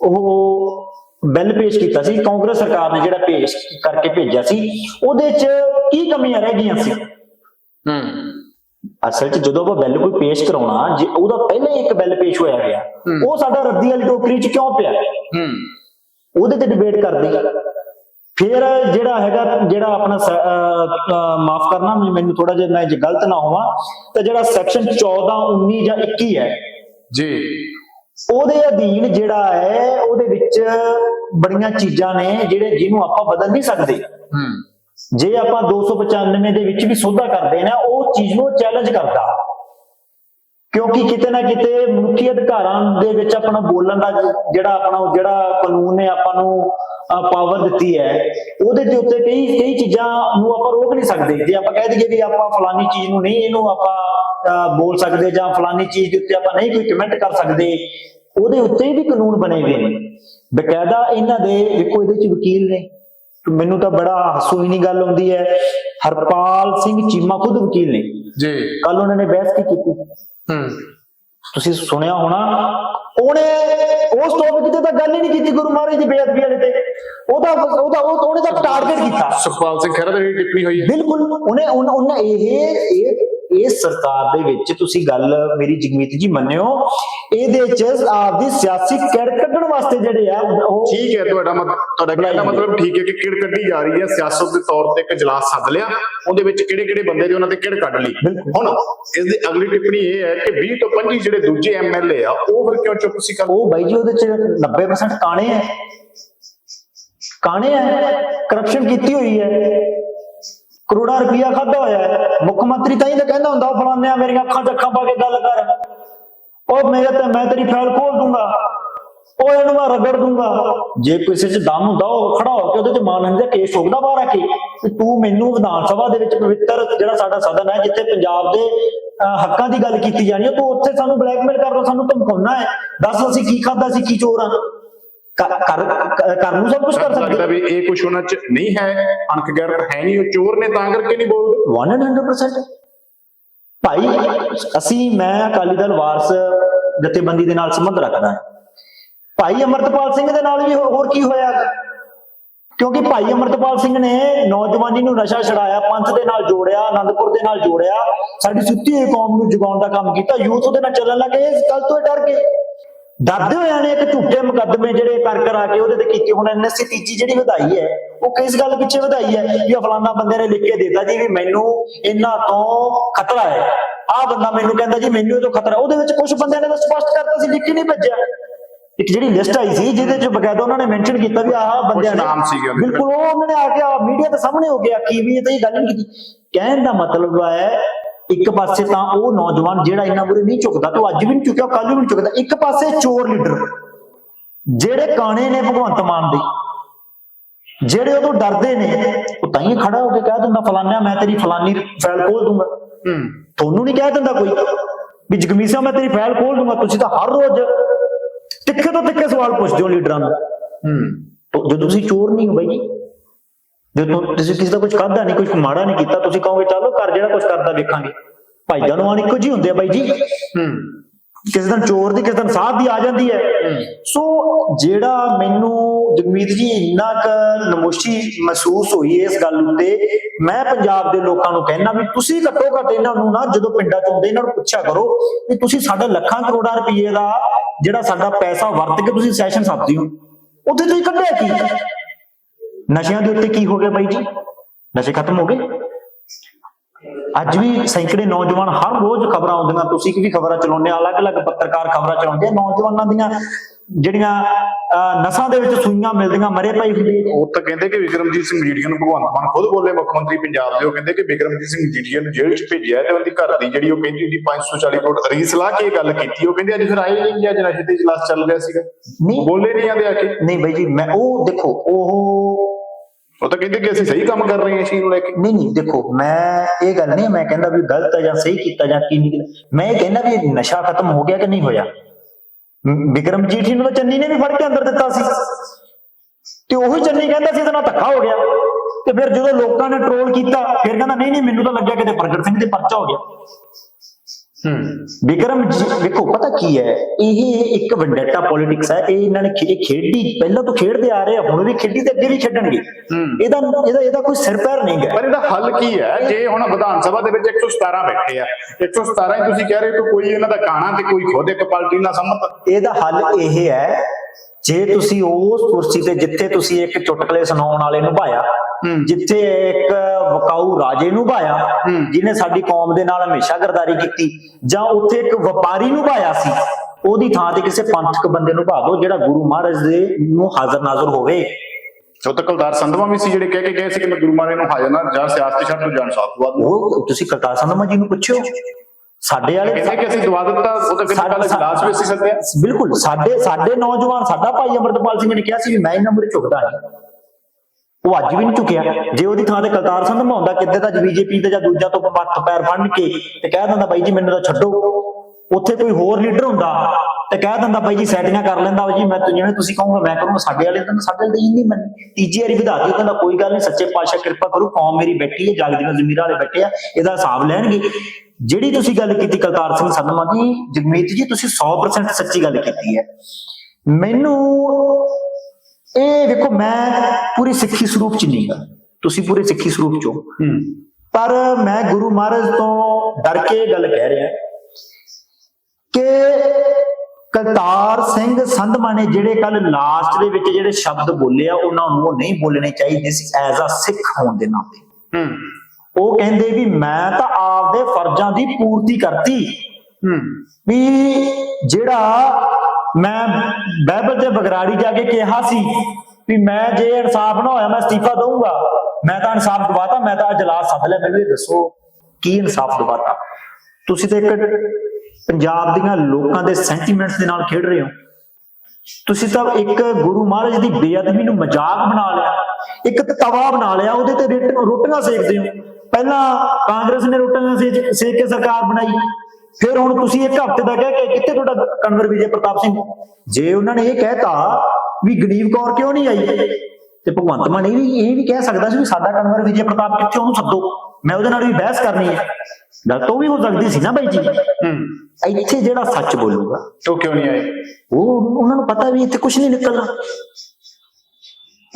ਉਹ ਬਿੱਲ ਪੇਸ਼ ਕੀਤਾ ਸੀ ਕਾਂਗਰਸ ਸਰਕਾਰ ਨੇ ਜਿਹੜਾ ਪੇਸ਼ ਕਰਕੇ ਭੇਜਿਆ ਸੀ ਉਹਦੇ 'ਚ ਕੀ ਕਮੀਆਂ ਰਹਿ ਗਈਆਂ ਸੀ? ਹੂੰ। ਅਸਲ 'ਚ ਜਦੋਂ ਆਪਾਂ ਬਿੱਲ ਕੋਈ ਪੇਸ਼ ਕਰਾਉਣਾ ਜੇ ਉਹਦਾ ਪਹਿਲਾਂ ਹੀ ਇੱਕ ਬਿੱਲ ਪੇਸ਼ ਹੋਇਆ ਗਿਆ ਉਹ ਸਾਡਾ ਰੱਦੀ ਵਾਲੀ ਟੋਕਰੀ 'ਚ ਕਿਉਂ ਪਿਆ? ਹੂੰ। ਉਹਦੇ ਤੇ ਡਿਬੇਟ ਕਰਦੇ। ਫਿਰ ਜਿਹੜਾ ਹੈਗਾ ਜਿਹੜਾ ਆਪਣਾ ਮਾਫ ਕਰਨਾ ਮੈਨੂੰ ਥੋੜਾ ਜਿਹਾ ਮੈਂ ਜੇ ਗਲਤ ਨਾ ਹੋਵਾਂ ਤਾਂ ਜਿਹੜਾ ਸੈਕਸ਼ਨ 14 19 ਜਾਂ 21 ਹੈ। ਜੀ। ਉਹਦੇ ਅਧੀਨ ਜਿਹੜਾ ਹੈ ਉਹਦੇ ਵਿੱਚ ਬੜੀਆਂ ਚੀਜ਼ਾਂ ਨੇ ਜਿਹੜੇ ਜਿਹਨੂੰ ਆਪਾਂ ਬਦਲ ਨਹੀਂ ਸਕਦੇ। ਹੂੰ। ਜੇ ਆਪਾਂ 295 ਦੇ ਵਿੱਚ ਵੀ ਸੋਧਾ ਕਰਦੇ ਨਾ ਉਹ ਚੀਜ਼ ਨੂੰ ਚੈਲੰਜ ਕਰਦਾ। ਕਿਉਂਕਿ ਕਿਤੇ ਨਾ ਕਿਤੇ ਮਨੁੱਖੀ ਅਧਿਕਾਰਾਂ ਦੇ ਵਿੱਚ ਆਪਣਾ ਬੋਲਣ ਦਾ ਜਿਹੜਾ ਆਪਣਾ ਜਿਹੜਾ ਕਾਨੂੰਨ ਨੇ ਆਪਾਂ ਨੂੰ ਪਾਵਰ ਦਿੱਤੀ ਹੈ ਉਹਦੇ ਦੇ ਉੱਤੇ ਕਈ ਕਈ ਚੀਜ਼ਾਂ ਨੂੰ ਆਪਾਂ ਰੋਕ ਨਹੀਂ ਸਕਦੇ। ਜੇ ਆਪਾਂ ਕਹਿ ਦਈਏ ਵੀ ਆਪਾਂ ਫਲਾਨੀ ਚੀਜ਼ ਨੂੰ ਨਹੀਂ ਇਹਨੂੰ ਆਪਾਂ ਬੋਲ ਸਕਦੇ ਜਾਂ ਫਲਾਨੀ ਚੀਜ਼ ਦੇ ਉੱਤੇ ਆਪਾਂ ਨਹੀਂ ਕੋਈ ਕਮੈਂਟ ਕਰ ਸਕਦੇ ਉਹਦੇ ਉੱਤੇ ਵੀ ਕਾਨੂੰਨ ਬਣੇ ਹੋਏ ਨੇ। ਬਕਾਇਦਾ ਇਹਨਾਂ ਦੇ ਵੇਖੋ ਇਹਦੇ ਚ ਵਕੀਲ ਨੇ। ਮੈਨੂੰ ਤਾਂ ਬੜਾ ਹਾਸੂ ਹੀ ਨਹੀਂ ਗੱਲ ਆਉਂਦੀ ਹੈ। ਹਰਪਾਲ ਸਿੰਘ ਚੀਮਾ ਖੁਦ ਵਕੀਲ ਨੇ। ਜੀ। ਕੱਲ ਉਹਨਾਂ ਨੇ ਬਹਿਸ ਕੀ ਕੀਤੀ। ਹੂੰ। ਤੁਸੀਂ ਸੁਣਿਆ ਹੋਣਾ ਉਹਨੇ ਉਸ ਟੌਪਿਕ ਤੇ ਤਾਂ ਗੱਲ ਹੀ ਨਹੀਂ ਕੀਤੀ ਗੁਰੂ ਮਹਾਰਾਜ ਦੀ ਬੇਅਦਬੀ ਵਾਲੇ ਤੇ। ਉਹਦਾ ਉਹਦਾ ਉਹ ਉਹਨੇ ਤਾਂ ਟਾਰਗੇਟ ਕੀਤਾ। ਸੁਖਪਾਲ ਸਿੰਘ ਖਹਿਰਾ ਦੀ ਟਿੱਪਣੀ ਹੋਈ ਹੈ। ਬਿਲਕੁਲ ਉਹਨ- ਉਹਨੇ ਇਹ ਇਹ ਇਹ ਸਰਕਾਰ ਦੇ ਵਿੱਚ ਤੁਸੀਂ ਗੱਲ ਮੇਰੀ ਜਗਮੀਤ ਜੀ ਮੰਨਿਓ ਇਹਦੇ ਚ ਆਪਦੀ ਸਿਆਸੀ ਕਿੜ ਕੱਢਣ ਵਾਸਤੇ ਜਿਹੜੇ ਆ ਉਹ ਠੀਕ ਹੈ ਤੁਹਾਡਾ ਤੁਹਾਡਾ ਕਹਿਣ ਮਤਲਬ ਠੀਕ ਹੈ ਕਿ ਕਿੜ ਕੱਢੀ ਜਾ ਰਹੀ ਹੈ ਸਿਆਸਤ ਦੇ ਤੌਰ ਤੇ ਇੱਕ ਇਜਲਾਸ ਸੱਦ ਲਿਆ ਉਹਦੇ ਵਿੱਚ ਕਿਹੜੇ ਕਿਹੜੇ ਬੰਦੇ ਦੇ ਉਹਨਾਂ ਤੇ ਕਿੜ ਕੱਢ ਲਈ। ਹੁਣ ਇਸ ਦੀ ਅਗਲੀ ਟਿੱਪਣੀ ਇਹ ਹੈ ਕਿ 20 ਤੋਂ 25 ਜਿਹੜੇ ਦੂਜੇ ਐਮਐਲਏ ਆ ਉਹ ਫਿਰ ਕਿਉਂ ਚੁੱਪ ਸੀ ਕਰ ਉਹ ਬਾਈ ਜੀ ਉਹਦੇ ਚ 90% ਕਾਣੇ ਹੈ ਕਾਣੇ ਹੈ ਕਰਪਸ਼ਨ ਕੀਤੀ ਹੋਈ ਹੈ। ਕਰੋੜਾਂ ਰੁਪਇਆ ਖਾਦਾ ਹੋਇਆ ਹੈ। ਮੁੱਖ ਮੰਤਰੀ ਤਾਂ ਹੀ ਤਾਂ ਕਹਿੰਦਾ ਹੁੰਦਾ, ਉਹ ਫਲਾਨਿਆ ਮੇਰੀਆਂ ਅੱਖਾਂ 'ਚ ਅੱਖਾਂ ਪਾ ਕੇ ਗੱਲ ਕਰ। ਉਹ ਮੇਰੇ ਤੇ ਮੈਂ ਤੇਰੀ ਫਾਈਲ ਖੋਲ ਦੂੰਗਾ। ਉਹ ਇਹਨੂੰ ਮੈਂ ਰਗੜ ਦੂੰਗਾ। ਜੇ ਕਿਸੇ 'ਚ ਦਮ ਹੁੰਦਾ, ਉਹ ਖੜਾ ਹੋ ਕੇ ਉਹਦੇ 'ਚ ਮਾਨਹਾਨੀ ਦਾ ਕੇਸ ਠੋਕਦਾ ਬਾਹਰ ਆ ਕੇ। ਵੀ ਤੂੰ ਮੈਨੂੰ ਵਿਧਾਨ ਸਭਾ ਦੇ ਵਿੱਚ ਪਵਿੱਤਰ ਜਿਹੜਾ ਸਾਡਾ ਸਦਨ ਹੈ, ਜਿੱਥੇ ਪੰਜਾਬ ਦੇ ਹੱਕਾਂ ਦੀ ਗੱਲ ਕੀਤੀ ਜਾਣੀ ਹੈ, ਤੂੰ ਉੱਥੇ ਸਾਨੂੰ ਬਲੈਕਮੇਲ ਕਰਦਾ ਸਾਨੂੰ ਧਮਕਾਉਣਾ ਹੈ। ਦੱਸ ਅਸੀਂ ਕੀ ਖਾਦਾ ਸੀ ਕੀ ਚੋਰ ਆ ਕਰ ਨੂੰ ਸਭ ਕੁਝ ਕਰ ਸਕਦੇ ਲੱਗਦਾ ਵੀ ਇਹ ਕੁਝ ਉਹਨਾਂ ਚ ਨਹੀਂ ਹੈ ਅਣਖ ਗੈਰਤ ਹੈ ਨਹੀਂ ਉਹ ਚੋਰ ਨੇ ਤਾਂ ਕਰਕੇ ਨਹੀਂ ਬੋਲਦੇ। 100% ਭਾਈ ਅਸੀਂ ਮੈਂ ਅਕਾਲੀ ਦਲ ਵਾਰਸ ਜਥੇਬੰਦੀ ਦੇ ਨਾਲ ਸੰਬੰਧ ਰੱਖਦਾ ਹਾਂ। ਭਾਈ ਅਮਰਤਪਾਲ ਸਿੰਘ ਦੇ ਨਾਲ ਵੀ ਹੋਰ ਕੀ ਹੋਇਆ? ਕਿਉਂਕਿ ਭਾਈ ਅਮਰਤਪਾਲ ਸਿੰਘ ਨੇ ਨੌਜਵਾਨੀ ਨੂੰ ਨਸ਼ਾ ਛਡਾਇਆ ਪੰਥ ਦੇ ਨਾਲ ਜੋੜਿਆ ਆਨੰਦਪੁਰ ਦੇ ਨਾਲ ਜੋੜਿਆ ਸਾਡੀ ਸੁੱਤੀ ਹੋਈ ਕੌਮ ਨੂੰ ਜਗਾਉਣ ਦਾ ਕੰਮ ਕੀਤਾ ਯੂਥ ਉਹਦੇ ਨਾਲ ਚੱਲਣ ਲੱਗੇ ਇਸ ਗੱਲ ਤੋਂ ਡਰ ਕੇ ਡਰਦੇ ਹੋਇਆਂ ਨੇ ਇੱਕ ਝੂਠੇ ਮੁਕੱਦਮੇ ਜਿਹੜੇ ਕਰ ਕਰ ਕੇ ਉਹਦੇ ਤੇ ਕੀਤੇ। ਹੁਣ ਐਨਐਸਸੀ ਤੀਜੀ ਜਿਹੜੀ ਵਧਾਈ ਹੈ ਉਹ ਕਿਸ ਗੱਲ ਪਿੱਛੇ ਵਧਾਈ ਹੈ? ਵੀ ਫਲਾਨਾ ਬੰਦੇ ਨੇ ਲਿਖ ਕੇ ਦਿੱਤਾ ਜੀ ਵੀ ਮੈਨੂੰ ਇਹਨਾਂ ਤੋਂ ਖਤਰਾ ਹੈ। ਆਹ ਬੰਦਾ ਮੈਨੂੰ ਕਹਿੰਦਾ ਜੀ ਮੈਨੂੰ ਇਹ ਤੋਂ ਖਤਰਾ ਉਹਦੇ ਵਿੱਚ ਕੁਝ ਬੰਦਿਆਂ ਨੇ ਤਾਂ ਸਪਸ਼ਟ ਕਰਤਾ ਸੀ ਲਿਖ ਕੇ ਨਹੀਂ ਭੇਜਿਆ। ਇੱਕ ਜਿਹੜੀ ਲਿਸਟ ਆਈ ਸੀ ਜਿਹਦੇ ਚ ਬਕਾਇਦਾ ਉਹਨਾਂ ਨੇ ਮੈਂਸ਼ਨ ਕੀਤਾ ਵੀ ਆਹ ਬੰਦਿਆਂ ਨੇ ਨਾਮ ਸੀਗੇ ਬਿਲਕੁਲ ਉਹ ਉਹਨਾਂ ਨੇ ਆ ਕੇ ਮੀਡੀਆ ਦੇ ਸਾਹਮਣੇ ਹੋ ਗਿਆ ਕੀ ਵੀ ਇਹ ਤਾਂ ਇਹ ਗੱਲ ਨਹੀਂ ਕੀਤੀ। ਕਹਿਣ ਦਾ ਮਤਲਬ ਹੈ ਇੱਕ ਪਾਸੇ ਤਾਂ ਉਹ ਨੌਜਵਾਨ ਜਿਹੜਾ ਇੰਨਾ ਬੁਰੇ ਨਹੀਂ ਝੁਕਦਾ ਤੇ ਉਹ ਅੱਜ ਵੀ ਨਹੀਂ ਝੁਕਿਆ ਕੱਲ ਵੀ ਨਹੀਂ ਝੁਕਦਾ ਇੱਕ ਪਾਸੇ ਚੋਰ ਲੀਡਰ ਜਿਹੜੇ ਕਾਣੇ ਨੇ ਭਗਵੰਤ ਮਾਨ ਦੇ ਜਿਹੜੇ ਉਦੋਂ ਡਰਦੇ ਨੇ ਉਹ ਤਾਂ ਹੀ ਖੜਾ ਹੋ ਕੇ ਕਹਿ ਦਿੰਦਾ ਫਲਾਨਿਆ ਮੈਂ ਤੇਰੀ ਫਲਾਨੀ ਫਾਈਲ ਖੋਲ ਦੂੰਗਾ। ਹੂੰ। ਤੁਹਾਨੂੰ ਨਹੀਂ ਕਹਿ ਦਿੰਦਾ ਕੋਈ ਵੀ ਜਗਮੀਤ ਸਿੰਘ ਮੈਂ ਤੇਰੀ ਫਾਈਲ ਖੋਲ ਦੂੰਗਾ ਤੁਸੀਂ ਤਾਂ ਹਰ ਰੋਜ਼ ਤਿੱਖੇ ਤੋਂ ਤਿੱਖੇ ਸਵਾਲ ਪੁੱਛਦੇ ਹੋ ਲੀਡਰਾਂ ਨੂੰ। ਹੂੰ। ਜਦੋਂ ਤੁਸੀਂ ਚੋਰ ਨਹੀਂ ਹੋ ਬਾਈ ਜੀ ਜਦੋਂ ਤੁਸੀਂ ਕਿਸੇ ਦਾ ਕੁਝ ਕਰਦਾ ਨਹੀਂ ਕੁਝ ਮਾੜਾ ਨਹੀਂ ਕੀਤਾ ਤੁਸੀਂ ਕਹੋਗੇ ਚਲੋ ਕਰ ਜਿਹੜਾ ਕੁਝ ਕਰਦਾ ਵੇਖਾਂਗੇ। ਭਾਈਆਂ ਨੂੰ ਆਣ ਇੱਕੋ ਜੀ ਹੁੰਦੇ ਆ ਬਾਈ ਜੀ। ਹੂੰ। ਕਿਸੇ ਦਿਨ ਚੋਰ ਦੀ ਕਿਸੇ ਦਿਨ ਸਾਧ ਦੀ ਆ ਜਾਂਦੀ ਹੈ। ਸੋ ਜਿਹੜਾ ਮੈਨੂੰ ਜਗਮੀਤ ਜੀ ਇੰਨਾ ਕ ਨਮੋਸ਼ੀ ਮਹਿਸੂਸ ਹੋਈ ਇਸ ਗੱਲ ਉੱਤੇ ਮੈਂ ਪੰਜਾਬ ਦੇ ਲੋਕਾਂ ਨੂੰ ਕਹਿਣਾ ਵੀ ਤੁਸੀਂ ਘੱਟੋ ਘੱਟ ਇਹਨਾਂ ਨੂੰ ਨਾ ਜਦੋਂ ਪਿੰਡਾਂ ਚ ਆਉਂਦੇ ਇਹਨਾਂ ਨੂੰ ਪੁੱਛਿਆ ਕਰੋ ਵੀ ਤੁਸੀਂ ਸਾਡਾ ਲੱਖਾਂ ਕਰੋੜਾਂ ਰੁਪਏ ਦਾ ਜਿਹੜਾ ਸਾਡਾ ਪੈਸਾ ਵਰਤ ਕੇ ਤੁਸੀਂ ਸੈਸ਼ਨ ਸੱਦਦੇ ਹੋ ਉੱਥੇ ਤੁਸੀਂ ਕੱਢਿਆ ਕੀ? ਨਸ਼ਿਆਂ ਦੇ ਉੱਤੇ ਕੀ ਹੋ ਗਿਆ ਬਾਈ ਜੀ? ਨਸ਼ੇ ਖਤਮ ਹੋ ਗਏ? ਅੱਜ ਵੀ ਸੈਂਕੜੇ ਨੌਜਵਾਨ ਹਰ ਰੋਜ਼ ਖਬਰਾਂ ਆਉਂਦੀਆਂ। ਤੁਸੀਂ ਵੀ ਖਬਰਾਂ ਚਲਾਉਂਦੇ ਆ ਅਲੱਗ-ਅਲੱਗ ਪੱਤਰਕਾਰ ਖਬਰਾਂ ਚਲਾਉਂਦੇ ਆ। ਨੌਜਵਾਨਾਂ ਦੀਆਂ ਜਿਹੜੀਆਂ ਨਸਾਂ ਦੇ ਵਿੱਚ ਸੂਈਆਂ ਮਿਲਦੀਆਂ ਮਰੇ ਪਈ ਹੁੰਦੇ ਉਹ ਤਾਂ ਕਹਿੰਦੇ ਕਿ ਵਿਕਰਮਜੀਤ ਸਿੰਘ ਜੀਡੀਆ ਨੂੰ ਭਗਵੰਤ ਮਾਨ ਖੁਦ ਬੋਲੇ ਮੁੱਖ ਮੰਤਰੀ ਪੰਜਾਬ ਦੇ। ਉਹ ਕਹਿੰਦੇ ਕਿ ਵਿਕਰਮਜੀਤ ਸਿੰਘ ਜੀਡੀਆ ਨੂੰ ਜੇਲ੍ਹ 'ਚ ਭੇਜਿਆ ਤੇ ਉਹਦੀ ਘਰ ਦੀ ਜਿਹੜੀ ਉਹ ਕਹਿੰਦੀ ਹੁੰਦੀ 540 ਕਰੋੜ ਰੀਸ ਲਾ ਕੇ ਗੱਲ ਕੀਤੀ। ਉਹ ਕਹਿੰਦੇ ਅੱਜ ਫਿਰ ਆਏ ਨਹੀਂ ਅੱਜ ਨਸ਼ੇ ਤੇ ਇਜਲਾਸ ਚੱਲ ਰਿਹਾ ਸੀਗਾ। ਬੋਲੇ ਨਹੀਂ ਆਂਦੇ ਆ ਕੇ। ਨਹੀਂ ਬਾਈ ਜੀ ਮੈਂ ਉਹ ਦੇਖੋ ਉਹ ਉਹ ਤਾਂ ਕਹਿੰਦੇ ਕਿ ਅਸੀਂ ਸਹੀ ਕੰਮ ਕਰ ਰਹੇ ਹਾਂ ਇਸ ਨੂੰ ਲੈ ਕੇ। ਨਹੀਂ ਨਹੀਂ, ਦੇਖੋ, ਮੈਂ ਇਹ ਗੱਲ ਨਹੀਂ, ਮੈਂ ਕਹਿੰਦਾ ਵੀ ਗਲਤ ਹੈ ਜਾਂ ਸਹੀ ਕੀਤਾ ਜਾਂ ਕੀ ਨਹੀਂ ਕੀਤਾ। ਮੈਂ ਇਹ ਕਹਿੰਦਾ ਵੀ ਇਹ ਨਸ਼ਾ ਖਤਮ ਹੋ ਗਿਆ ਕਿ ਨਹੀਂ ਹੋਇਆ? ਮ- ਵਿਕਰਮਜੀਤ ਨੂੰ ਤਾਂ ਚੰਨੀ ਨੇ ਵੀ ਫੜ ਕੇ ਅੰਦਰ ਦਿੱਤਾ ਸੀ। ਤੇ ਉਹੀ ਚੰਨੀ ਕਹਿੰਦਾ ਸੀ ਇਹਦੇ ਨਾਲ ਧੱਕਾ ਹੋ ਗਿਆ। ਤੇ ਫਿਰ ਜਦੋਂ ਲੋਕਾਂ ਨੇ ਟਰੋਲ ਕੀਤਾ, ਫਿਰ ਕਹਿੰਦਾ, ਨਹੀਂ ਨਹੀਂ, ਮੈਨੂੰ ਤਾਂ ਲੱਗਿਆ ਕਿਤੇ ਪ੍ਰਗਟ ਸਿੰਘ ਤੇ ਪਰਚਾ ਹੋ ਗਿਆ। ਵਿਕਰਮ ਜੀ- ਵੇਖੋ ਪਤਾ ਕੀ ਹੈ? ਇਹ ਇੱਕ ਵੈਂਡੇਟਾ ਪੋਲਿਟਿਕਸ ਹੈ। ਇਹ ਇਹਨਾਂ ਨੇ ਖੇਡੀ ਪਹਿਲਾਂ ਤੋਂ ਖੇਡਦੇ ਆ ਰਹੇ ਆ ਹੁਣ ਵੀ ਖੇਡੀ ਤੇ ਅੱਗੇ ਵੀ ਖੇਡਣਗੇ। ਹੂੰ। ਇਹਦਾ ਇਹਦਾ ਇਹਦਾ ਕੋਈ ਸਿਰ ਪੈਰ ਨਹੀਂ ਗਾ। ਪਰ ਇਹਦਾ ਹੱਲ ਕੀ ਹੈ? ਜੇ ਹੁਣ ਵਿਧਾਨ ਸਭਾ ਦੇ ਵਿੱਚ 117 ਬੈਠੇ ਆ 117 ਹੀ ਤੁਸੀਂ ਕਹਿ ਰਹੇ ਹੋ ਕੋਈ ਇਹਨਾਂ ਦਾ ਕਾਣਾ ਤੇ ਕੋਈ ਖੁਦ ਇੱਕ ਪਾਰਟੀ ਨਾਲ ਸੰਮਤ ਇਹਦਾ ਹੱਲ ਇਹ ਹੈ ਜੇ ਤੁਸੀਂ ਉਸ ਕੁਰਸੀ ਤੇ ਜਿੱਥੇ ਤੁਸੀਂ ਇੱਕ ਚੁਟਕਲੇ ਸੁਣਾਉਣ ਵਾਲੇ ਨੂੰ ਭਾਇਆ। ਜਿੱਥੇ ਇੱਕ ਵਕਾਊ ਰਾਜੇ ਨੂੰ ਭਾਇਆ ਹੂੰ। ਜਿਹਨੇ ਸਾਡੀ ਕੌਮ ਦੇ ਨਾਲ ਹਮੇਸ਼ਾ ਗਰਦਾਰੀ ਕੀਤੀ ਜਾਂ ਉੱਥੇ ਇੱਕ ਵਪਾਰੀ ਨੂੰ ਭਾਇਆ ਸੀ ਉਹਦੀ ਥਾਂ ਤੇ ਕਿਸੇ ਪੰਥਕ ਬੰਦੇ ਨੂੰ ਭਾ ਦਿਓ ਜਿਹੜਾ ਗੁਰੂ ਮਹਾਰਾਜ ਦੇ ਨੂੰ ਹਾਜ਼ਰ ਨਾਜ਼ਰ ਹੋਵੇ ਉਹ ਤਾਂ ਕੁਲਤਾਰ ਸੰਧਵਾ ਵੀ ਸੀ ਜਿਹੜੇ ਕਹਿ ਕੇ ਗਏ ਸੀ ਕਿ ਮੈਂ ਗੁਰੂ ਮਹਾਰਾਜ ਨੂੰ ਹਾਜ਼ਰ ਨਾ ਜਾਂ ਸਿਆਸਤ ਛੱਡ ਤੋਂ ਜਾਣ ਸਾਥ ਬਾਅਦ ਉਹ ਤੁਸੀਂ ਕਰਤਾਰ ਸੰਧਮਾ ਜੀ ਨੂੰ ਪੁੱਛਿਓ ਸਾਡੇ ਵਾਲੇ ਕਹਿੰਦੇ ਕਿ ਅਸੀਂ ਦਵਾ ਦਿੱਤਾ ਉਹ ਤਾਂ ਕਹਿੰਦੇ ਕੱਲ ਇਜਲਾਸ ਵੀ ਅਸੀਂ ਸੱਦਿਆ ਬਿਲਕੁਲ ਸਾਡੇ ਸਾਡੇ ਨੌਜਵਾਨ ਸਾਡਾ ਭਾਈ ਅਮਰਤਪਾਲ ਸਿੰਘ ਨੇ ਕਿਹਾ ਸੀ ਵੀ ਮੈਂ ਇਹਨਾਂ ਮੁਰੇ ਝੁਕਦਾ ਨਹੀਂ। ਉਹ ਅੱਜ ਵੀ ਨਹੀਂ ਝੁਕਿਆ। ਜੇ ਉਹਦੀ ਥਾਂ ਤੇ ਕਰਤਾਰ ਸਿੰਘ ਹੁੰਦਾ ਕਿੱਦੇ ਦਾ ਬੀਜੇਪੀ ਤੇ ਜਾਂ ਦੂਜਾ ਤੋਂ ਪੱਟ ਪੈਰ ਫੰਡ ਕੇ ਤੇ ਕਹਿ ਦਿੰਦਾ ਬਾਈ ਜੀ ਮੈਨੂੰ ਤਾਂ ਛੱਡੋ। ਉੱਥੇ ਕੋਈ ਹੋਰ ਲੀਡਰ ਹੁੰਦਾ ਤੇ ਕਹਿ ਦਿੰਦਾ ਬਾਈ ਜੀ ਸੈਟਿੰਗਾਂ ਕਰ ਲੈਂਦਾ ਜੀ ਮੈਂ ਜਿਵੇਂ ਤੁਸੀਂ ਕਹੋਗੇ ਮੈਂ ਕਰੂੰਗਾ ਸਾਡੇ ਵਾਲੇ ਤਾਂ ਸਾਡੇ ਤਾਂ ਨਹੀਂ ਮੰਨੀ ਤੀਜੀ ਵਾਰੀ ਵਧਾਤੀ ਕਹਿੰਦਾ ਕੋਈ ਗੱਲ ਨਹੀਂ ਸੱਚੇ ਪਾਤਸ਼ਾਹ ਕਿਰਪਾ ਕਰੂ ਕੌਮ ਮੇਰੀ ਬੈਠੀ ਹੈ ਜਗਦੀਆਂ ਜ਼ਮੀਰਾਂ ਵਾਲੇ ਬੈਠੇ ਆ ਇਹਦਾ ਹਿਸਾਬ ਲੈਣਗੇ। ਜਿਹੜੀ ਤੁਸੀਂ ਗੱਲ ਕੀਤੀ ਕਰਤਾਰ ਸਿੰਘ ਸੰਧਮਾ ਦੀ ਜਗਮੀਤ ਜੀ ਤੁਸੀਂ 100% ਸੱਚੀ ਗੱਲ ਕੀਤੀ ਹੈ। ਮੈਨੂੰ ਇਹ ਵੇਖੋ ਮੈਂ ਪੂਰੀ ਸਿੱਖੀ ਸਰੂਪ ਚ ਨਹੀਂ ਗਾ ਤੁਸੀਂ ਪੂਰੇ ਸਿੱਖੀ ਸਰੂਪ ਚੋਂ ਹੂੰ। ਪਰ ਮੈਂ ਗੁਰੂ ਮਹਾਰਾਜ ਤੋਂ ਡਰ ਕੇ ਗੱਲ ਕਹਿ ਰਿਹਾ। ਕਿ ਕਰਤਾਰ ਸਿੰਘ ਸੰਧਮਾ ਨੇ ਜਿਹੜੇ ਕੱਲ ਲਾਸਟ ਦੇ ਵਿੱਚ ਜਿਹੜੇ ਸ਼ਬਦ ਬੋਲੇ ਆ ਉਹਨਾਂ ਨੂੰ ਉਹ ਨਹੀਂ ਬੋਲਣੇ ਚਾਹੀਦੇ ਸੀ ਐਜ਼ ਅ ਸਿੱਖ ਹੋਣ ਦੇ ਨਾਤੇ। ਹੂੰ। ਉਹ ਕਹਿੰਦੇ ਵੀ ਮੈਂ ਤਾਂ ਆਪਦੇ ਫਰਜ਼ਾਂ ਦੀ ਪੂਰਤੀ ਕਰਤੀ। ਹੂੰ। ਵੀ ਜਿਹੜਾ ਮੈਂ ਬਾਈਬਲ ਤੇ ਬਗਰਾੜੀ ਜਾ ਕੇ ਕਿਹਾ ਸੀ ਵੀ ਮੈਂ ਜੇ ਇਨਸਾਫ ਨਾ ਹੋਇਆ ਮੈਂ ਅਸਤੀਫਾ ਦਊਂਗਾ। ਮੈਂ ਤਾਂ ਇਨਸਾਫ ਦਵਾਤਾ ਮੈਂ ਤਾਂ ਅਜਲਾਸ ਸੱਦ ਲਿਆ। ਮੈਨੂੰ ਦੱਸੋ ਕੀ ਇਨਸਾਫ ਦਵਾਤਾ? ਤੁਸੀਂ ਤੇ ਇੱਕ ਪੰਜਾਬ ਦੀਆਂ ਲੋਕਾਂ ਦੇ ਸੈਂਟੀਮੈਂਟਸ ਦੇ ਨਾਲ ਖੇਡ ਰਹੇ ਹੋ। ਤੁਸੀਂ ਤਾਂ ਇੱਕ ਗੁਰੂ ਮਹਾਰਾਜ ਦੀ ਬੇਅਦਬੀ ਨੂੰ ਮਜ਼ਾਕ ਬਣਾ ਲਿਆ, ਇੱਕ ਤਵਾ ਬਣਾ ਲਿਆ, ਉਹਦੇ ਤੇ ਰੋਟੀਆਂ ਸੇਕਦੇ ਹੋ। ਪਹਿਲਾਂ ਕਾਂਗਰਸ ਨੇ ਰੋਟੀਆਂ ਸੇਕ ਕੇ ਸਰਕਾਰ ਬਣਾਈ। ਫਿਰ ਹੁਣ ਤੁਸੀਂ ਇੱਕ ਹਫ਼ਤੇ ਦਾ ਕਹਿ ਕੇ ਕਿੱਥੇ ਤੁਹਾਡਾ ਕਨਵਰ ਵਿਜੇ ਪ੍ਰਤਾਪ ਸਿੰਘ? ਜੇ ਉਹਨਾਂ ਨੇ ਇਹ ਕਹਿਤਾ ਵੀ ਗਰੀਬ ਕੌਰ ਕਿਉਂ ਨਹੀਂ ਆਈ? ਤੇ ਭਗਵੰਤ ਮਾਨ ਇਹ ਵੀ ਇਹ ਵੀ ਕਹਿ ਸਕਦਾ ਸੀ ਵੀ ਸਾਡਾ ਕਨਵਰ ਵਿਜੇ ਪ੍ਰਤਾਪ ਕਿੱਥੇ ਉਹਨੂੰ ਸੱਦੋ। ਮੈਂ ਉਹਦੇ ਨਾਲ ਵੀ ਬਹਿਸ ਕਰਨੀ ਹੈ। ਗੱਲ ਤਾਂ ਵੀ ਹੋ ਸਕਦੀ ਸੀ ਨਾ ਬਾਈ ਜੀ। ਹੂੰ। ਇੱਥੇ ਜਿਹੜਾ ਸੱਚ ਬੋਲੂਗਾ ਉਹ ਕਿਉਂ ਨਹੀਂ ਆਏ? ਉਹ ਉਹਨਾਂ ਨੂੰ ਪਤਾ ਵੀ ਇੱਥੇ ਕੁਝ ਨਹੀਂ ਨਿਕਲਣਾ।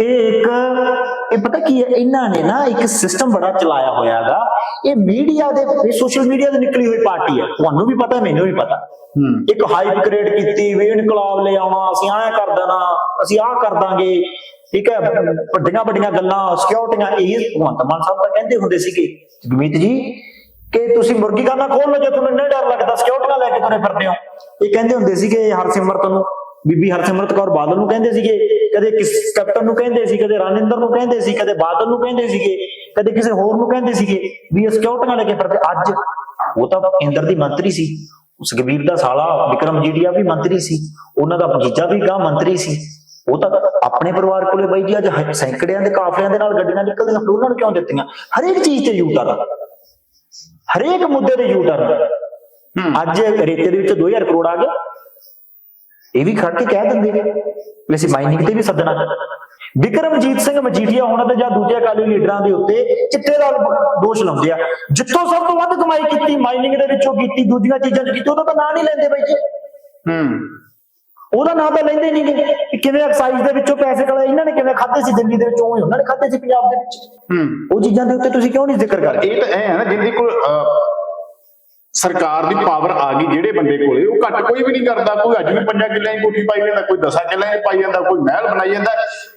ਇਹ ਇੱਕ ਇਹ ਪਤਾ ਕੀ ਹੈ? ਇਹਨਾਂ ਨੇ ਨਾ ਇੱਕ ਸਿਸਟਮ ਬੜਾ ਚਲਾਇਆ ਹੋਇਆ ਹੈਗਾ ਇਹ ਮੀਡੀਆ ਦੇ ਇਹ ਸੋਸ਼ਲ ਮੀਡੀਆ ਤੇ ਨਿਕਲੀ ਹੋਈ ਪਾਰਟੀ ਹੈ। ਤੁਹਾਨੂੰ ਵੀ ਪਤਾ ਮੈਨੂੰ ਵੀ ਪਤਾ। ਇੱਕ ਹਾਈਪ ਕ੍ਰੀਏਟ ਕੀਤੀ ਵੀ ਇਨਕਲਾਬ ਲੈ ਆਉਣਾ ਅਸੀਂ ਐਂ ਕਰ ਦੇਣਾ ਅਸੀਂ ਆਹ ਕਰ ਦਾਂਗੇ। ਠੀਕ ਹੈ ਵੱਡੀਆਂ ਵੱਡੀਆਂ ਗੱਲਾਂ ਸਿਕਿਉਰਟੀਆਂ ਇਹ ਭਗਵੰਤ ਮਾਨ ਸਾਹਿਬ ਤਾਂ ਕਹਿੰਦੇ ਹੁੰਦੇ ਸੀਗੇ, ਜਗਮੀਤ ਜੀ, ਕਿ ਤੁਸੀਂ ਮੁਰਗੀ ਖਾਨਾ ਖੋਲ ਲਓ ਜੇ ਤੁਹਾਨੂੰ ਇੰਨਾ ਡਰ ਲੱਗਦਾ ਸਿਕਿਉਰਟੀਆਂ ਲੈ ਕੇ ਤੁਰੇ ਫਿਰਦੇ ਹੋ। ਇਹ ਕਹਿੰਦੇ ਹੁੰਦੇ ਸੀਗੇ ਹਰਸਿਮਰਤ ਨੂੰ, ਬੀਬੀ ਹਰਸਿਮਰਤ ਕੌਰ ਬਾਦਲ ਨੂੰ ਕਹਿੰਦੇ ਸੀਗੇ, ਕਦੇ ਕਿਸ ਕੈਪਟਨ ਨੂੰ ਕਹਿੰਦੇ ਸੀ, ਕਦੇ ਰਾਨਿੰਦਰ ਨੂੰ ਕਹਿੰਦੇ ਸੀ, ਕਦੇ ਬਾਦਲ ਨੂੰ ਕਹਿੰਦੇ ਸੀਗੇ, ਕਦੇ ਕਿਸੇ ਹੋਰ ਨੂੰ ਕਹਿੰਦੇ ਸੀਗੇ, ਵੀ ਇਹ ਸਿਕਿਉਰਟੀਆਂ ਲੈ ਕੇ ਫਿਰਦੇ। ਅੱਜ ਉਹ ਤਾਂ ਕੇਂਦਰ ਦੀ ਮੰਤਰੀ ਸੀ ਸੁਖਬੀਰ ਦਾ ਸਾਲਾ ਵਿਕਰਮ ਜੀਡੀਆ ਵੀ ਮੰਤਰੀ ਸੀ, ਉਹਨਾਂ ਦਾ ਭਤੀਜਾ ਵੀ ਗਾਂ ਮੰਤਰੀ ਸੀ। ਉਹ ਤਾਂ ਆਪਣੇ ਪਰਿਵਾਰ ਕੋਲੇ ਬਾਈ ਜੀ ਅੱਜ ਸੈਂਕੜਿਆਂ ਦੇ ਕਾਫਲਿਆਂ ਦੇ ਨਾਲ ਗੱਡੀਆਂ ਨਿਕਲਦੀਆਂ ਫਿਰ ਉਹਨਾਂ ਨੂੰ ਕਿਉਂ ਦਿੱਤੀਆਂ? ਹਰੇਕ ਚੀਜ਼ ਤੇ ਯੂ ਟਰਨ। ਹਰੇਕ ਮੁੱਦੇ ਤੇ ਯੂ ਟਰਨ। ਅੱਜ ਰੇਤੇ ਦੇ ਵਿੱਚ 2000 ਕਰੋੜ ਆ ਗਏ। ਇਹ ਵੀ ਖੜ ਕੇ ਕਹਿ ਦਿੰਦੇ ਨੇ ਵੀ ਅਸੀਂ ਮਾਈਨਿੰਗ ਤੇ ਵੀ ਸੱਦਣਾ। ਵਿਕਰਮਜੀਤ ਸਿੰਘ ਮਜੀਠੀਆ ਹੋਣਾ ਤੇ ਜਾਂ ਦੂਜੇ ਅਕਾਲੀ ਲੀਡਰਾਂ ਦੇ ਉੱਤੇ ਚਿੱਟੇ ਦਾ ਦੋਸ਼ ਲਾਉਂਦੇ ਆ। ਜਿੱਥੋਂ ਸਭ ਤੋਂ ਵੱਧ ਕਮਾਈ ਕੀਤੀ ਮਾਈਨਿੰਗ ਦੇ ਵਿੱਚੋਂ ਕੀਤੀ ਦੂਜੀਆਂ ਚੀਜ਼ਾਂ 'ਚ ਕੀਤੀ ਉਹਦਾ ਤਾਂ ਨਾਂ ਨਹੀਂ ਲੈਂਦੇ ਬਾਈ ਜੀ। ਹੂੰ। ਉਹਦਾ ਨਾਂ ਤਾਂ ਲੈਂਦੇ ਨਹੀਂ ਗੇ ਕਿ ਕਿਵੇਂ ਐਕਸਾਈਜ਼ ਦੇ ਵਿੱਚੋਂ ਪੈਸੇ ਕਢਾਏ ਇਹਨਾਂ ਨੇ ਕਿਵੇਂ ਖਾਦੇ ਸੀ ਦਿੱਲੀ ਦੇ ਵਿੱਚ ਉਵੇਂ ਉਹਨਾਂ ਨੇ ਖਾਦੇ ਸੀ ਪੰਜਾਬ ਦੇ ਵਿੱਚ। ਹੂੰ। ਉਹ ਚੀਜ਼ਾਂ ਦੇ ਉੱਤੇ ਤੁਸੀਂ ਕਿਉਂ ਨਹੀਂ ਜ਼ਿਕਰ ਕਰਦੇ ਇਹ ਤਾਂ ਐ ਹੈ ਨਾ ਜਿੰਦੀ ਕੋਲ ਸਰਕਾਰ ਦੀ ਪਾਵਰ ਆ ਗਈ ਜਿਹੜੇ ਬੰਦੇ ਕੋਲੇ ਉਹ ਘੱਟ ਕੋਈ ਵੀ ਨਹੀਂ ਕਰਦਾ ਕੋਈ ਅੱਜ ਵੀ ਪੰਜਾਂ ਕਿੱਲਿਆਂ ਦੀ ਕੋਠੀ ਪਾਈ ਜਾਂਦਾ ਕੋਈ ਦਸਾਂ ਕਿੱਲਿਆਂ ਦੀ ਪਾਈ ਜਾਂਦਾ ਕੋਈ ਮਹਿਲ ਬਣਾਈ ਜਾਂਦਾ।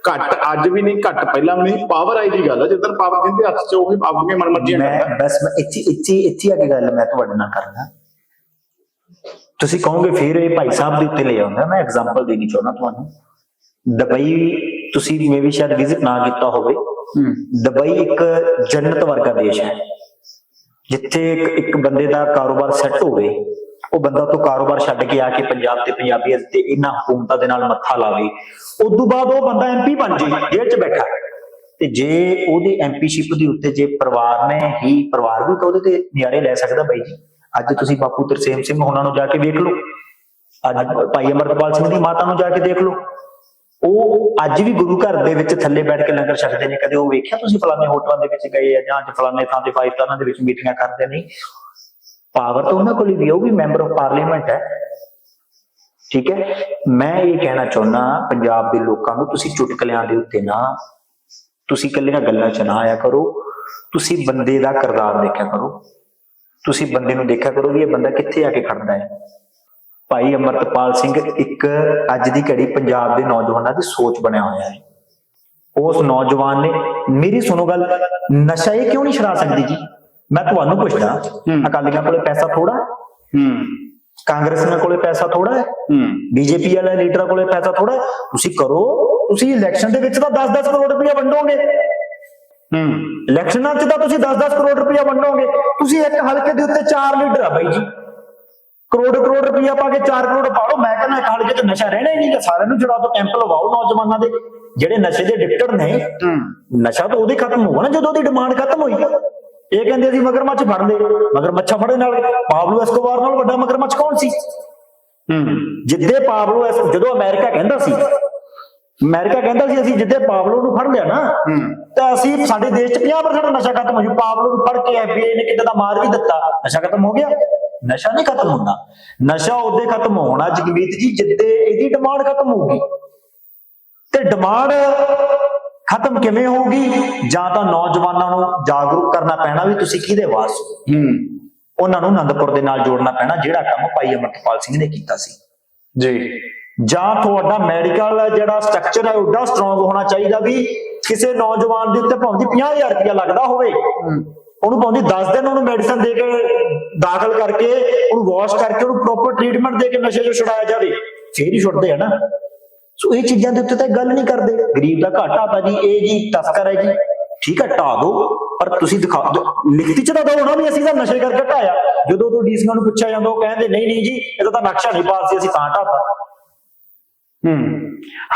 ਘੱਟ ਅੱਜ ਵੀ ਨਹੀਂ ਘੱਟ ਪਹਿਲਾਂ ਵੀ ਨਹੀਂ ਪਾਵਰ ਆਈ ਦੀ ਗੱਲ ਹੈ ਜਦੋਂ ਪਾਵਰ ਜਿੰਦੇ ਹੱਥ 'ਚ ਉਹੀ ਆਪਣੀਆਂ ਮਨਮਰਜ਼ੀਆਂ ਕਰਦਾ। ਬਸ ਮੈਂ ਇੱਥੇ ਇੱਥੇ ਇੱਥੇ ਆ ਕੇ ਗੱਲ ਮੈਂ ਤੁਹਾਡੇ ਨਾਲ ਕਰਨਾ ਤੁਸੀਂ ਕਹੋਗੇ ਫਿਰ ਇਹ ਭਾਈ ਸਾਹਿਬ ਦੇ ਉੱਤੇ ਲੈ ਆਉਂਦਾ ਮੈਂ ਐਗਜ਼ਾਮਪਲ ਦੇਣੀ ਚਾਹੁੰਦਾ ਤੁਹਾਨੂੰ। ਦੁਬਈ ਤੁਸੀਂ ਮੇਬੀ ਸ਼ਾਇਦ ਵਿਜ਼ਿਟ ਨਾ ਕੀਤਾ ਹੋਵੇ। ਦੁਬਈ ਇੱਕ ਜੰਨਤ ਵਰਗਾ ਦੇਸ਼ ਹੈ। ਜਿੱਥੇ ਇੱਕ ਬੰਦੇ ਦਾ ਕਾਰੋਬਾਰ ਸੈੱਟ ਹੋਵੇ ਉਹ ਬੰਦਾ ਤੋਂ ਕਾਰੋਬਾਰ ਛੱਡ ਕੇ ਆ ਕੇ ਪੰਜਾਬ ਤੇ ਪੰਜਾਬੀਆਂ ਤੇ ਇਹਨਾਂ ਹਕੂਮਤਾਂ ਦੇ ਨਾਲ ਮੱਥਾ ਲਾਵੇ। ਉਸ ਤੋਂ ਬਾਅਦ ਉਹ ਬੰਦਾ ਐਮਪੀ ਬਣ ਜੇ ਜੇਲ੍ਹ 'ਚ ਬੈਠਾ ਤੇ ਜੇ ਉਹਦੀ ਐਮਪੀਸ਼ਿਪ ਦੇ ਉੱਤੇ ਜੇ ਪਰਿਵਾਰ ਨੇ ਹੀ ਪਰਿਵਾਰ ਵੀ ਤਾਂ ਉਹਦੇ ਤੇ ਨਿਆਰੇ ਲੈ ਸਕਦਾ ਬਾਈ ਜੀ। ਅੱਜ ਤੁਸੀਂ ਬਾਪੂ ਤਰਸੇਮ ਸਿੰਘ ਉਹਨਾਂ ਨੂੰ ਜਾ ਕੇ ਵੇਖ ਲਓ। ਅੱਜ ਭਾਈ ਅਮਰਪਾਲ ਸਿੰਘ ਦੀ ਮਾਤਾ ਨੂੰ ਜਾ ਕੇ ਦੇਖ ਲਓ। ਉਹ ਅੱਜ ਵੀ ਗੁਰੂ ਘਰ ਦੇ ਵਿੱਚ ਥੱਲੇ ਬੈਠ ਕੇ ਲੰਗਰ ਛਕਦੇ ਨੇ, ਕਦੇ ਉਹ ਵੇਖਿਆ ਤੁਸੀਂ ਫਲਾਣੇ ਹੋਟਲਾਂ ਦੇ ਵਿੱਚ ਗਏ ਆ ਜਾਂ ਅੱਜ ਫਲਾਣੇ ਥਾਂ ਤੇ ਫਾਈਵ ਸਟਾਰਾਂ ਦੇ ਵਿੱਚ ਮੀਟਿੰਗਾਂ ਕਰਦੇ ਨਹੀਂ ਪਾਵਰ ਤਾਂ ਉਹਨਾਂ ਕੋਲ ਵੀ ਉਹ ਵੀ ਮੈਂਬਰ ਆਫ ਪਾਰਲੀਮੈਂਟ ਹੈ। ਠੀਕ ਹੈ? ਮੈਂ ਇਹ ਕਹਿਣਾ ਚਾਹੁੰਦਾ ਪੰਜਾਬ ਦੇ ਲੋਕਾਂ ਨੂੰ ਤੁਸੀਂ ਚੁਟਕਲਿਆਂ ਦੇ ਉੱਤੇ ਨਾ, ਤੁਸੀਂ ਇਕੱਲੀਆਂ ਗੱਲਾਂ ਚ ਨਾ ਆਇਆ ਕਰੋ। ਤੁਸੀਂ ਬੰਦੇ ਦਾ ਕਿਰਦਾਰ ਦੇਖਿਆ ਕਰੋ। ਤੁਸੀਂ ਬੰਦੇ ਨੂੰ ਦੇਖਿਆ ਕਰੋ ਵੀ ਇਹ ਬੰਦਾ ਕਿੱਥੇ ਆ ਕੇ ਖੜਦਾ ਹੈ। ਭਾਈ ਅਮਰਤਪਾਲ ਸਿੰਘ ਇੱਕ ਅੱਜ ਦੀ ਘੜੀ ਪੰਜਾਬ ਦੇ ਨੌਜਵਾਨਾਂ ਦੀ ਸੋਚ ਬਣਿਆ ਹੋਇਆ ਹੈ। ਉਸ ਨੌਜਵਾਨ ਨੇ ਮੇਰੀ ਸੁਣੋ ਗੱਲ ਨਸ਼ਾ ਇਹ ਕਿਉਂ ਨਹੀਂ ਛੁਡਾ ਸਕਦੀ ਜੀ? ਮੈਂ ਤੁਹਾਨੂੰ ਪੁੱਛਦਾ। ਅਕਾਲੀਆਂ ਕੋਲੇ ਪੈਸਾ ਥੋੜਾ ਹੈ? ਹੂੰ। ਕਾਂਗਰਸੀਆਂ ਕੋਲੇ ਪੈਸਾ ਥੋੜਾ ਹੈ? ਹੂੰ। ਬੀਜੇਪੀ ਵਾਲੇ ਲੀਡਰਾਂ ਕੋਲੇ ਪੈਸਾ ਥੋੜਾ ਤੁਸੀਂ ਕਰੋ ਤੁਸੀਂ ਇਲੈਕਸ਼ਨ ਦੇ ਵਿੱਚ ਤਾਂ 10-10 ਕਰੋੜ ਰੁਪਇਆ ਵੰਡੋਗੇ। ਇਲੈਕਸ਼ਨਾਂ 'ਚ ਤਾਂ ਤੁਸੀਂ 10-10 ਕਰੋੜ ਰੁਪਇਆ ਵੰਡੋਗੇ। ਤੁਸੀਂ ਇੱਕ ਹਲਕੇ ਦੇ ਉੱਤੇ ਚਾਰ ਲੀਡਰ ਆ ਬਾਈ ਜੀ। ਕਰੋੜ ਕਰੋੜ ਰੁਪਇਆ ਪਾ ਕੇ 4 ਕਰੋੜ ਪਾਓ ਮੈਂ ਕਹਿੰਦਾ ਇੱਕ ਹਲਕੇ 'ਚ ਨਸ਼ਾ ਰਹਿਣਾ ਹੀ ਨਹੀਂ ਸਾਰਿਆਂ ਨੂੰ ਜੁੜਾ ਦੋ ਕੈਂਪ ਲਵਾਓ ਨੌਜਵਾਨਾਂ ਦੇ। ਜਿਹੜੇ ਨਸ਼ੇ ਦੇ ਐਡਿਕਟਡ ਨੇ ਨਸ਼ਾ ਤਾਂ ਉਹਦੀ ਖਤਮ ਹੋਊਗਾ ਨਾ ਜਦੋਂ ਉਹਦੀ ਡਿਮਾਂਡ ਖਤਮ ਹੋਈ ਇਹ ਕਹਿੰਦੇ ਸੀ ਮਗਰਮੱਛ ਫੜ ਲੈ ਮਗਰਮੱਛਾ ਫੜੇ ਨਾਲ ਪਾਬਲੋ ਐਸਕੋਬਾਰ ਨਾਲ ਵੱਡਾ ਮਗਰਮੱਛ ਕੌਣ ਸੀ? ਹੂੰ। ਜਿੱਦੇ ਪਾਬਲੋ ਐਸ ਜਦੋਂ ਅਮਰੀਕਾ ਕਹਿੰਦਾ ਸੀ ਅਮਰੀਕਾ ਕਹਿੰਦਾ ਸੀ ਅਸੀਂ ਜਿੱਦੇ ਪਾਬਲੋ ਨੂੰ ਫੜ ਲਿਆ ਨਾ ਤਾਂ ਅਸੀਂ ਸਾਡੇ ਦੇਸ਼ 'ਚ 50% ਨਸ਼ਾ ਖਤਮ ਹੋ ਜੂ ਪਾਬਲੋ ਨੂੰ ਫੜ ਕੇ ਐਫਬੀਆਈ ਨੇ ਕਿਤੇ ਦਾ ਮਾਰ ਵੀ ਦਿੱਤਾ। ਨਸ਼ਾ ਖਤਮ ਹੋ ਗਿਆ। ਨਸ਼ਾ ਨਹੀਂ ਖਤਮ ਹੁੰਦਾ। ਨਸ਼ਾ ਉਹਦੇ ਖਤਮ ਹੋਣਾ ਜਗਮੀਤ ਜੀ ਜਿੱਦੇ ਇਹਦੀ ਡਿਮਾਂਡ ਖਤਮ ਹੋਊਗੀ ਤੇ ਡਿਮਾਂਡ ਖਤਮ ਕਿਵੇਂ ਹੋਊਗੀ ਜਾਂ ਤਾਂ ਨੌਜਵਾਨਾਂ ਨੂੰ ਜਾਗਰੂਕ ਕਰਨਾ ਪੈਣਾ ਵੀ ਤੁਸੀਂ ਕਿਹਦੇ ਵਾਸ ਹੋ? ਹੂੰ। ਉਹਨਾਂ ਨੂੰ ਆਨੰਦਪੁਰ ਦੇ ਨਾਲ ਜੋੜਨਾ ਪੈਣਾ ਜਿਹੜਾ ਕੰਮ ਭਾਈ ਅਮਰਪਾਲ ਸਿੰਘ ਨੇ ਕੀਤਾ ਸੀ। ਜੀ। ਜਾਂ ਤੁਹਾਡਾ ਮੈਡੀਕਲ ਜਿਹੜਾ ਸਟਰਕਚਰ ਹੈ ਉੱਡਾ ਸਟਰੋਂਗ ਹੋਣਾ ਚਾਹੀਦਾ ਵੀ ਕਿਸੇ ਨੌਜਵਾਨ ਦੇ ਉੱਤੇ ਭਾਵੇਂ 50000 ਰੁਪਇਆ ਲੱਗਦਾ ਹੋਵੇ। ਉਹਨੂੰ ਭਾਵੇਂ 10 ਦਿਨ ਉਹਨੂੰ ਮੈਡੀਸਨ ਦੇ ਕੇ ਦਾਖਲ ਕਰਕੇ ਉਹਨੂੰ ਵਾਸ਼ ਕਰਕੇ ਉਹਨੂੰ ਪ੍ਰੋਪਰ ਟ੍ਰੀਟਮੈਂਟ ਦੇ ਕੇ ਨਸ਼ੇ ਤੋਂ ਛੁਡਾਇਆ ਜਾਵੇ ਫੇਰ ਹੀ ਛੁੱਟਦੇ ਆ ਨਾ। ਸੋ ਇਹ ਚੀਜ਼ਾਂ ਦੇ ਉੱਤੇ ਤਾਂ ਗੱਲ ਨਹੀਂ ਕਰਦੇ। ਗਰੀਬ ਦਾ ਘਾਟਾ ਤਾਂ ਜੀ ਇਹ ਜੀ ਤਸਕਰ ਹੈ ਜੀ। ਠੀਕ ਹੈ ਢਾ ਦਿਓ ਪਰ ਤੁਸੀਂ ਦਿਖਾ। ਲਿਖਤੀ ਚ ਤਾਂ ਦਿਓ ਨਾ ਵੀ ਅਸੀਂ ਤਾਂ ਨਸ਼ੇ ਕਰਕੇ ਢਾਇਆ ਜਦੋਂ ਤੋਂ ਡੀਸੀਆਂ ਨੂੰ ਪੁੱਛਿਆ ਜਾਂਦਾ ਉਹ ਕਹਿੰਦੇ ਨਹੀਂ ਨਹੀਂ ਜੀ ਇਹਦਾ ਤਾਂ ਨਕਸ਼ਾ ਨਹੀਂ ਪਾਸ ਸੀ ਅਸੀਂ ਤਾਂ ਢਾਤਾ ਹੂੰ।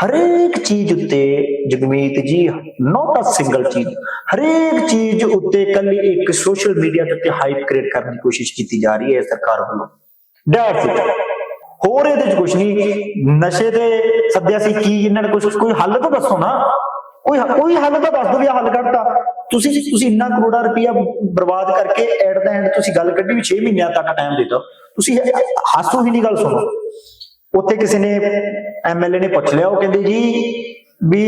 ਹਰੇਕ ਚੀਜ਼ ਉੱਤੇ ਜਗਮੀਤ ਜੀ ਨੋਟ ਅ ਸਿੰਗਲ ਚੀਜ਼। ਹਰੇਕ ਚੀਜ਼ ਉੱਤੇ ਕੱਲੀ ਇੱਕ ਸੋਸ਼ਲ ਮੀਡੀਆ ਦੇ ਉੱਤੇ ਹਾਈਪ ਕ੍ਰੀਏਟ ਕਰਨ ਦੀ ਕੋਸ਼ਿਸ਼ ਕੀਤੀ ਜਾ ਰਹੀ ਹੈ ਸਰਕਾਰ ਵੱਲੋਂ। ਦੈਟਸ ਇਟ ਹੋਰ ਇਹਦੇ ਚ ਕੁਝ ਨਹੀਂ। ਨਸ਼ੇ ਤੇ ਸੱਦਿਆ ਸੀ ਕੀ ਇਹਨਾਂ ਨੇ ਕੁਝ ਕੋਈ ਹੱਲ ਤਾਂ ਦੱਸੋ ਨਾ। ਕੋਈ ਕੋਈ ਹੱਲ ਤਾਂ ਦੱਸ ਦਿਓ ਵੀ ਆਹ ਹੱਲ ਕੱਢਤਾ। ਤੁਸੀਂ ਤੁਸੀਂ ਇੰਨਾ ਕਰੋੜਾ ਰੁਪਇਆ ਬਰਬਾਦ ਕਰਕੇ ਐਟ ਦਾ ਐਂਡ ਤੁਸੀਂ ਗੱਲ ਕੱਢੀ ਵੀ 6 ਮਹੀਨਿਆਂ ਤੱਕ ਟਾਈਮ ਦੇ ਦਿਓ ਤੁਸੀਂ ਹਾਸੋ ਹੀ ਨਹੀਂ ਗੱਲ ਸੁਣੋ। ਉੱਥੇ ਕਿਸੇ ਨੇ ਐਮਐਲਏ ਨੇ ਪੁੱਛ ਲਿਆ, ਉਹ ਕਹਿੰਦੇ ਜੀ ਵੀ